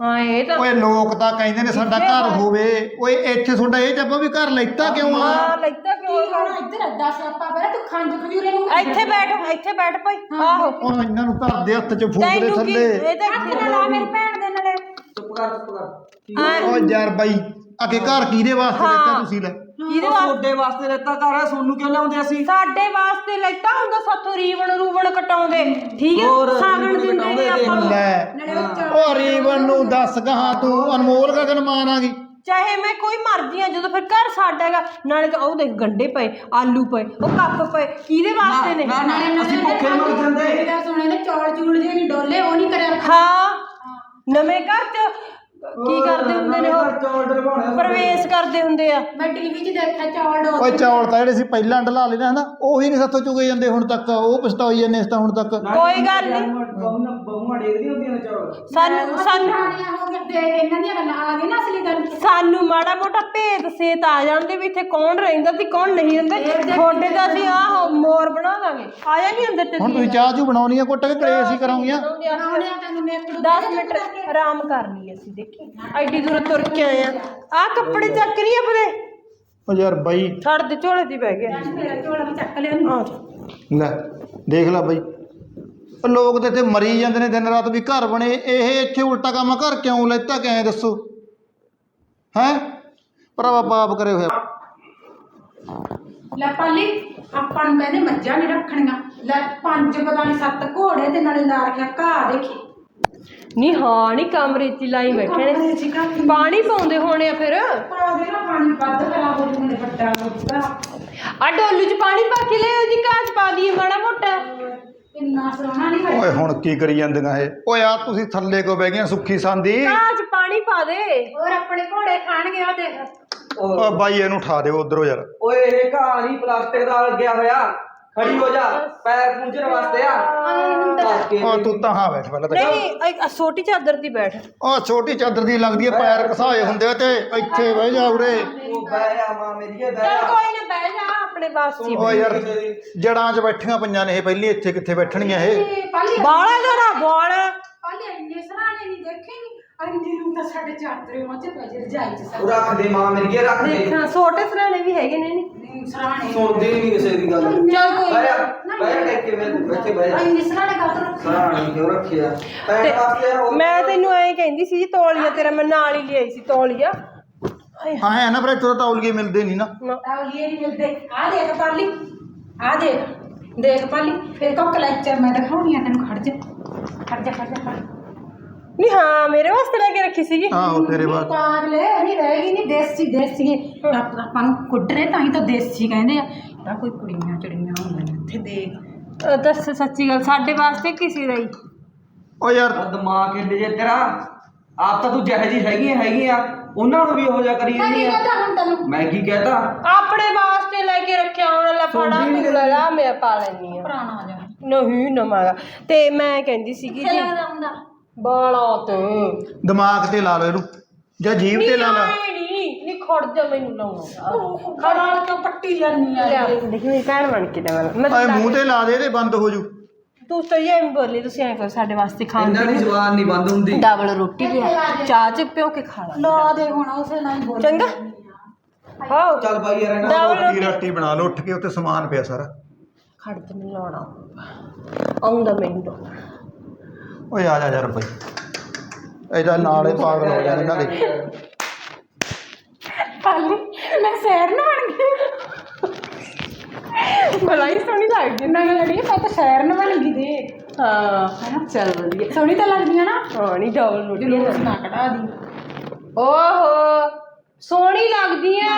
ਹਾਂ ਇਹ ਤਾਂ ਓਏ ਲੋਕ ਤਾਂ ਕਹਿੰਦੇ ਨੇ ਸਾਡਾ ਘਰ ਹੋਵੇ। ਓਏ ਇੱਥੇ ਤੁਹਾਡਾ ਇਹ ਚੱਪਾ ਵੀ ਘਰ ਲੈਤਾ ਕਿਉਂ ਆ? ਹਾਂ ਲੈਤਾ ਕਿਉਂ ਕੀ ਹੋਣਾ ਇੱਧਰ? ਅੱਡਾ ਸਿਆਪਾ ਬੜਾ ਤੂੰ ਖੰਡ ਖਜੂਰੇ ਨੂੰ ਇੱਥੇ ਬੈਠ ਇੱਥੇ ਬੈਠ ਭਾਈ। ਆਹੋ। ਉਹ ਇਹਨਾਂ ਨੂੰ ਘਰ ਦੇ ਹੱਥ 'ਚ ਫੂਕਦੇ ਤੈਨੂੰ ਕੀ ਥੱਲੇ। ਇਹ ਤਾਂ ਹੱਥ ਨਾਲ ਲਾ ਮੇਰੀ ਭੈਣ ਦੇ ਨਾਲੇ। ਚੁੱਪ ਕਰ ਚੁੱਪ ਕਰ। ਓ ਯਾਰ ਬਾਈ ਅੱਗੇ ਘਰ ਕਿਹਦੇ ਵਾਸਤੇ ਲੈਤਾ ਤੁਸੀਂ ਲੈ? ਕਿਹਦੇ ਵਾਸਤੇ? ਤੁਹਾਡੇ ਵਾਸਤੇ ਲੈਤਾ ਘਰ ਆ ਸੋਨੂੰ ਕਿਉਂ ਲਿਆਉਂਦੇ ਅਸੀਂ? ਸਾਡੇ ਵਾਸਤੇ ਲੈਤਾ ਹੁੰਦਾ ਸਾਥੋਂ ਰੀਵਣ ਰੂਵਣ ਕਟਾਉਂਦੇ। ਠੀਕ ਹੋਰ ਹੈ ਸਾਗਣ ਰੀਵਣ ਦਿੰਦੇ ਨੇ ਕਟਾਉਂਦੇ ਆਪਾਂ ਨੂੰ। ਲੈ। ਉਹ ਰੀਵਨ ਨੂੰ ਦੱਸ ਕਹਾਂ ਤੂੰ? ਅਨਮੋਲ ਗਗਨ ਮਾਨ ਆ ਗਈ। ਚਾਹੇ ਮੈਂ ਕੋਈ ਮਰਜ਼ੀ ਆ ਜਦੋਂ ਫਿਰ ਘਰ ਸਾਡਾ ਹੈਗਾ ਨਾਲੇ ਤਾਂ ਉਹ ਦੇਖ ਗੰਡੇ ਪਏ ਆਲੂ ਪਏ ਉਹ ਕੱਪ ਪਏ ਕਿਹਦੇ ਵਾਸਤੇ ਨੇ? ਨਾ ਨਾ ਅਸੀਂ ਭੁੱਖੇ ਮਰ ਜਾਂਦੇ। ਸੁਣੇ ਨੇ ਚੌਲ ਚੂਲ ਜੇ ਨਹੀਂ ਡੋਲੇ ਉਹ ਨਹੀਂ ਕਰਿਆ। ਹਾਂ। ਨਵੇਂ ਘਰ ਚ ਕੀ ਕਰਦੇ ਹੁੰਦੇ ਨੇ ਉਹ? ਚੌਲ ਡਲਵਾਉਣੇ ਪ੍ਰਵੇਸ਼ ਕਰਦੇ ਹੁੰਦੇ ਆ। ਮੈਂ ਟੀਵੀ 'ਚ ਦੇਖਿਆ ਚੌਲ ਡੋਲ ਓਏ ਚੌਲ ਤਾਂ ਜਿਹੜੇ ਸੀ ਪਹਿਲਾਂ ਢਲਾ ਲੈਣਾ ਹਨਾ ਉਹੀ ਨਹੀਂ ਸਾਥੋਂ ਚੁਗੇ ਜਾਂਦੇ ਹੁਣ ਤੱਕ ਉਹ ਪਛਤਾਈ ਜਾਂਦੇ ਇਸ ਤਾਂ ਹੁਣ ਤੱਕ। ਕੋਈ ਗੱਲ ਨਹੀਂ। ਬਹੁਆਂ ਬਹੁਆਂ ਡੇਗਦੀ ਹੁੰਦੀਆਂ ਨੇ ਚੌਲ। ਸਾਨੂੰ ਸਾਨੂੰ ਪੁਰਾਣੀਆਂ ਹੋ ਗਈਆਂ ਦੇਖ ਇਹਨਾਂ ਦੀਆਂ ਗੱਲਾਂ ਆ ਗਈ ਨਾ ਅਸਲੀ ਗੱਲ ਸਾਨੂੰ ਮਾੜਾ ਮੋਟਾ ਭੇਦ ਸੇਤ ਆ ਜਾਂਦੇ ਵੀ ਇੱਥੇ ਕੌਣ ਰਹਿੰਦਾ ਤੇ ਕੌਣ ਨਹੀਂ ਰਹਿੰਦਾ। ਤੁਹਾਡੇ ਤਾਂ ਅਸੀਂ ਆਹ ਮੋਰ ਬਣਾ ਦਾਂਗੇ। ਆਇਆ ਨਹੀਂ ਅੰਦਰ ਤੇ ਹੁਣ ਤੁਸੀਂ ਚਾਹ ਚੂ ਬਣਾਉਣੀ ਆ ਕੁੱਟ ਕੇ ਕਲੇਸ਼ ਹੀ ਕਰਾਉਂਗੀਆਂ। ਬਣਾਉਣੇ ਆ ਤੈਨੂੰ ਮੇਕ 10 ਮਿੰਟ ਆਰਾਮ ਕਰ ਲਈ ਅਸੀਂ ਦੇਖੀ ਐਡੀ ਦੂਰ ਤੁਰ ਕੇ ਆਏ ਆ। ਆ ਕੱਪੜੇ ਚੱਕ ਰਹੀ ਆਪਣੇ ਓ ਯਾਰ ਬਾਈ। ਛੱਡ ਦੇ ਝੋਲੇ ਦੀ ਬਹਿ ਗਿਆ। ਮੇਰਾ ਝੋਲਾ ਵੀ ਚੱਕ ਲਿਆ ਆ ਲੈ ਦੇਖ ਲੈ ਬਾਈ। ਉਹ ਲੋਕ ਤੇ ਇੱਥੇ ਮਰੀ ਜਾਂਦੇ ਨੇ ਦਿਨ ਰਾਤ ਵੀ ਘਰ ਬਣੇ। ਇਹ ਇੱਥੇ ਉਲਟਾ ਕੰਮ ਘਰ ਕਿਉਂ ਲੈਤਾ ਕਿਵੇਂ ਦੱਸੋ? ਹੈ? ਭਰਾਵਾ ਪਾਪ ਕਰੇ ਹੋਇਆ ਲੈ ਪਾਲੀ ਆਪਾਂ ਨੂੰ ਕਹਿੰਦੇ ਮੱਝਾਂ ਨਹੀਂ ਰੱਖਣੀਆਂ। ਲੈ ਪੰਜ ਪਤਾ ਨਹੀਂ ਸੱਤ ਘੋੜੇ ਤੇ ਨਾਲੇ ਲਾ ਰੱਖਿਆ ਘਾਹ ਦੇਖੀ। ਨਹੀਂ ਹਾਂ ਨਹੀਂ ਕਮਰੇ 'ਚ ਹੀ ਲਾਈ ਬੈਠੇ ਨੇ। ਪਾਣੀ ਪਾਉਂਦੇ ਹੋਣੇ ਆ ਫਿਰ। ਪਾ ਦੇ ਨਾ ਪਾਣੀ ਵੱਧ ਕਲਾ ਹੋ ਵੱਡਾ ਵੱਡਾ ਆ ਡੋਲੂ 'ਚ ਪਾਣੀ ਪਾ ਕੇ ਲਿਆਓ ਜੀ ਕਾਚ ਪਾ ਦਈਏ ਮਾੜਾ ਮੋਟਾ। ਸੋਹਣਾ ਨਹੀਂ ਓਏ ਹੁਣ ਕੀ ਕਰੀ ਜਾਂਦੀਆਂ ਇਹ? ਓਏ ਆ ਤੁਸੀਂ ਥੱਲੇ ਕੋ ਬਹਿ ਗਈਆਂ ਸੁੱਖੀ ਸੰਦੀ। ਕਾਚ ਪਾਣੀ ਪਾ ਦੇ। ਹੋਰ ਆਪਣੇ ਘੋੜੇ ਖਾਣਗੇ ਉਹ ਦੇਖ। ਓ ਬਾਈ ਇਹਨੂੰ ਉਠਾ ਦਿਓ ਉਧਰੋਂ ਯਾਰ। ਓਏ ਇਹ ਘਰ ਹੀ ਪਲਾਸਟਿਕ ਦਾ ਲੱਗਿਆ ਹੋਇਆ। ਖੜੀ ਹੋ ਜਾ ਪੈਰ ਪੂੰਝਣ ਵਾਸਤੇ ਆ। ਕਰਕੇ ਤੂੰ ਤਾਂ ਹਾਂ ਬੈਠ ਪਹਿਲਾਂ ਤਾਂ ਨਹੀਂ ਇਹ ਛੋਟੀ ਚਾਦਰ ਦੀ ਬੈਠ। ਓ ਛੋਟੀ ਚਾਦਰ ਦੀ ਲੱਗਦੀ ਹੈ ਪੈਰ ਘਸਾਏ ਹੁੰਦੇ ਆ ਤੇ ਇੱਥੇ ਬਹਿ ਜਾ ਉਰੇ। ਉਹ ਬਹਿ ਆ ਮਾਂ ਮੇਰੀ ਇਹ ਬਹਿ ਚੱਲ ਆ ਕੋਈ ਨਾ ਬਹਿ ਜਾ ਆਪਣੇ ਬਾਸ 'ਚ ਹੀ ਓ ਯਾਰ ਜੜਾਂ 'ਚ ਬੈਠੀਆਂ ਪਈਆਂ ਨੇ ਇਹ ਪਹਿਲੀ ਇੱਥੇ ਕਿੱਥੇ ਬੈਠਣਗੀਆਂ ਇਹ? ਬਾਲਾ ਦਾ ਨਾ ਬਾਲ ਇੰਨੇ ਸਰਾਣੇ ਨਹੀਂ ਦੇਖੇ ਨਹੀਂ ਅੰਦੀ ਨੂੰ ਤਾਂ ਸਾਡੇ ਚਾਦਰੇ ਵਾਂ ਚ ਪੈ ਜੇ ਰਜਾਈ ਚ ਉਹ ਰੱਖ ਦੇ ਮਾਂ ਮੇਰੀ ਇਹ ਰੱਖ ਦੇ। ਦੇਖਾਂ ਛੋਟੇ ਸਰਾਣੇ ਵੀ ਹੈਗੇ ਨੇ ਨੀ ਸਭ ਸਰਾਣੇ ਸੁਣਦੇ ਨਹੀਂ ਕਿਸੇ ਦੀ ਗੱਲ। ਚੱਲ ਕੋਈ ਬਹਿ ਆ ਬਹਿ ਆ ਟੇਕ ਕੇ ਮੈਂ ਇੱਥੇ ਬਹਿ ਜਾ। ਇੰਨੇ ਸਰਾਣੇ ਕਾਹਤੋਂ ਰੱਖੇ। ਸਰਾਣੀ ਕਿਉਂ ਰੱਖਿਆ? ਪੈਰ ਵਾਸਤੇ ਆ ਉਹ ਮੈਂ ਤੈਨੂੰ ਐਂ ਕਹਿੰਦੀ ਸੀ ਜੀ ਤੋਲੀਆ ਤੇਰਾ ਮੈਂ ਨਾਲ ਹੀ ਲਿਆਈ ਸੀ ਤੋਲੀਆ। ਹਾਏ। ਹਾਂ ਹੈ ਨਾ ਫਿਰ ਇੱਥੋਂ ਤਾਂ ਤੌਲੀਏ ਮਿਲਦੇ ਨਹੀਂ ਨਾ। ਤਾਵਲੀਏ ਨਹੀਂ ਮਿਲਦੇ। ਆ ਦੇਖ ਪਾਲੀ ਆ ਦੇਖ ਦੇਖ ਪਾਲੀ। ਫਿਰ ਕੋ ਕਲੈਚਰ ਮੈਂ ਦਿਖਾਉਣੀ ਆ ਤੈਨੂੰ ਖੜ ਜਾ। ਖੜ ਜਾ ਖੜ ਜਾ ਖੜ ਨਹੀਂ ਹਾਂ ਮੇਰੇ ਵਾਸਤੇ ਲੈ ਕੇ ਰੱਖੀ ਸੀਗੀ ਆਹੋ ਤੇਰੇ ਬਾਅਦ ਪਾਗਲੇ ਨਹੀਂ ਰਹੇਗੀ ਨਹੀਂ ਦੇਸੀ ਦੇਸੀ ਆਪ- ਆਪਾਂ ਨੂੰ ਕੁੱਟਰੇ ਤਾਂ ਹੀ ਤਾਂ ਦੇਸੀ ਕਹਿੰਦੇ ਆ ਤਾਂ ਕੋਈ ਕੁੜੀਆਂ ਚੜੀਆਂ ਹੁੰਦੀਆਂ ਇੱਥੇ ਦੇਖ ਅਹ ਦੱਸ ਸੱਚੀ ਗੱਲ ਸਾਡੇ ਵਾਸਤੇ ਕਿਸੇ ਦਾ ਹੀ ਓ ਯਾਰ ਆ ਦਿਮਾਗ ਹਿੱਲ ਜੇ ਤੇਰਾ ਆਪ ਤਾਂ ਤੂੰ ਜਿਹੇ ਜੀ ਹੈਗੀ ਹੈਗੀ ਆ ਉਹਨਾਂ ਨੂੰ ਵੀ ਉਹੋ ਜਿਹਾ ਕਰੀ ਜਾਂਦੀ ਆ ਕਹਤਾ ਹੁਣ ਤੈਨੂੰ ਮੈਂ ਕੀ ਕਹਤਾ ਆਪਣੇ ਵਾਸਤੇ ਲੈ ਕੇ ਰੱਖਿਆ ਹੁਣ ਲੈ ਫੜਾ ਤੂੰ ਲੈ ਲਾ ਮੈਂ ਪਾ ਲੈਣੀ ਆ ਪੁਰਾਣਾ ਆ ਜਾ ਨਹੀਂ ਨਵਾਂਗਾ ਤੇ ਮੈਂ ਕਹਿੰਦੀ ਸੀਗੀ ਜੀ ਲੱਗਦਾ ਹੁੰਦਾ ਬਾਲਾ ਤੇ। ਦਿਮਾਗ ਤੇ ਲਾ ਲਓ ਇਹਨੂੰ। ਜਾਂ ਜੀਭ ਤੇ ਲਾ ਲਾ। ਨਹੀਂ ਨਹੀਂ। ਖੜ ਜਾ ਮੈਨੂੰ ਲਾਉਣਾ ਖੜਾ ਕਿਉਂ ਪੱਟੀ ਜਾਨੀ ਆ। ਦੇਖੀ ਮੇਰੀ ਭੈਣ ਬਣ ਕੇ ਦੇਵਾਂ ਮੈਂ ਮੂੰਹ ਤੇ ਲਾ ਦੇ ਇਹਦੇ ਬੰਦ ਹੋ ਜੂ। ਤੂੰ ਤਾਂ ਇਹ ਬੋਲੀ ਤੁਸੀਂ ਐਂ ਕਰੋ ਸਾਡੇ ਵਾਸਤੇ ਖਾਣ ਇਹਨਾਂ ਦੀ ਜ਼ੁਬਾਨ ਨਹੀਂ ਬੰਦ ਹੁੰਦੀ। ਡਬਲ ਰੋਟੀ ਲਿਆ ਚਾਹ ਚ ਪਿਓ ਕੇ ਖਾ ਲਾ। ਲਾ ਦੇ ਹੁਣ ਉਸੇ ਨਾਲ ਹੀ ਬੋਲ ਚੰਗਾ। ਹਾਂ ਚੱਲ ਬਾਈ ਯਾਰ ਇਹਨਾਂ ਡਬਲ ਰੋਟੀ ਰਾਟੀ। ਬਣਾ ਲਓ ਉੱਠ ਕੇ ਉੱਤੇ ਸਮਾਨ ਪਿਆ ਸਾਰਾ। ਖੜ ਤੇ ਮੈਨੂੰ ਲਾਉਣਾ। ਆਉਂਦਾ ਮੈਨੂੰ। ਓਏ ਆ ਜਾ ਯਾਰ ਬਈ ਇਹਦਾ ਨਾਲ ਹੀ ਪਾਗਲ ਹੋ ਜਾਣ ਇਹਨਾਂ ਦੇ। ਪਾਲੀ ਮੈਂ ਸ਼ਹਿਰ ਨੂੰ ਬਣ ਗਈ। ਬਲਾਈ ਸੋਹਣੀ ਲੱਗਦੀ ਨਹੀਂ ਲੜੀ ਮੈਂ ਤਾਂ ਸ਼ਹਿਰ ਨੂੰ ਬਣ ਗਈ ਦੇ ਹਾਂ ਚੱਲ ਵਧੀਆ। ਸੋਹਣੀ ਤਾਂ ਲੱਗਦੀ ਆ ਨਾ। ਹਾਂ ਨਹੀਂ ਡਬਲ ਰੋਟੀ। ਨਾ ਕਢਾ ਦੀ। ਓਹੋ। ਸੋਹਣੀ ਲੱਗਦੀ ਆ।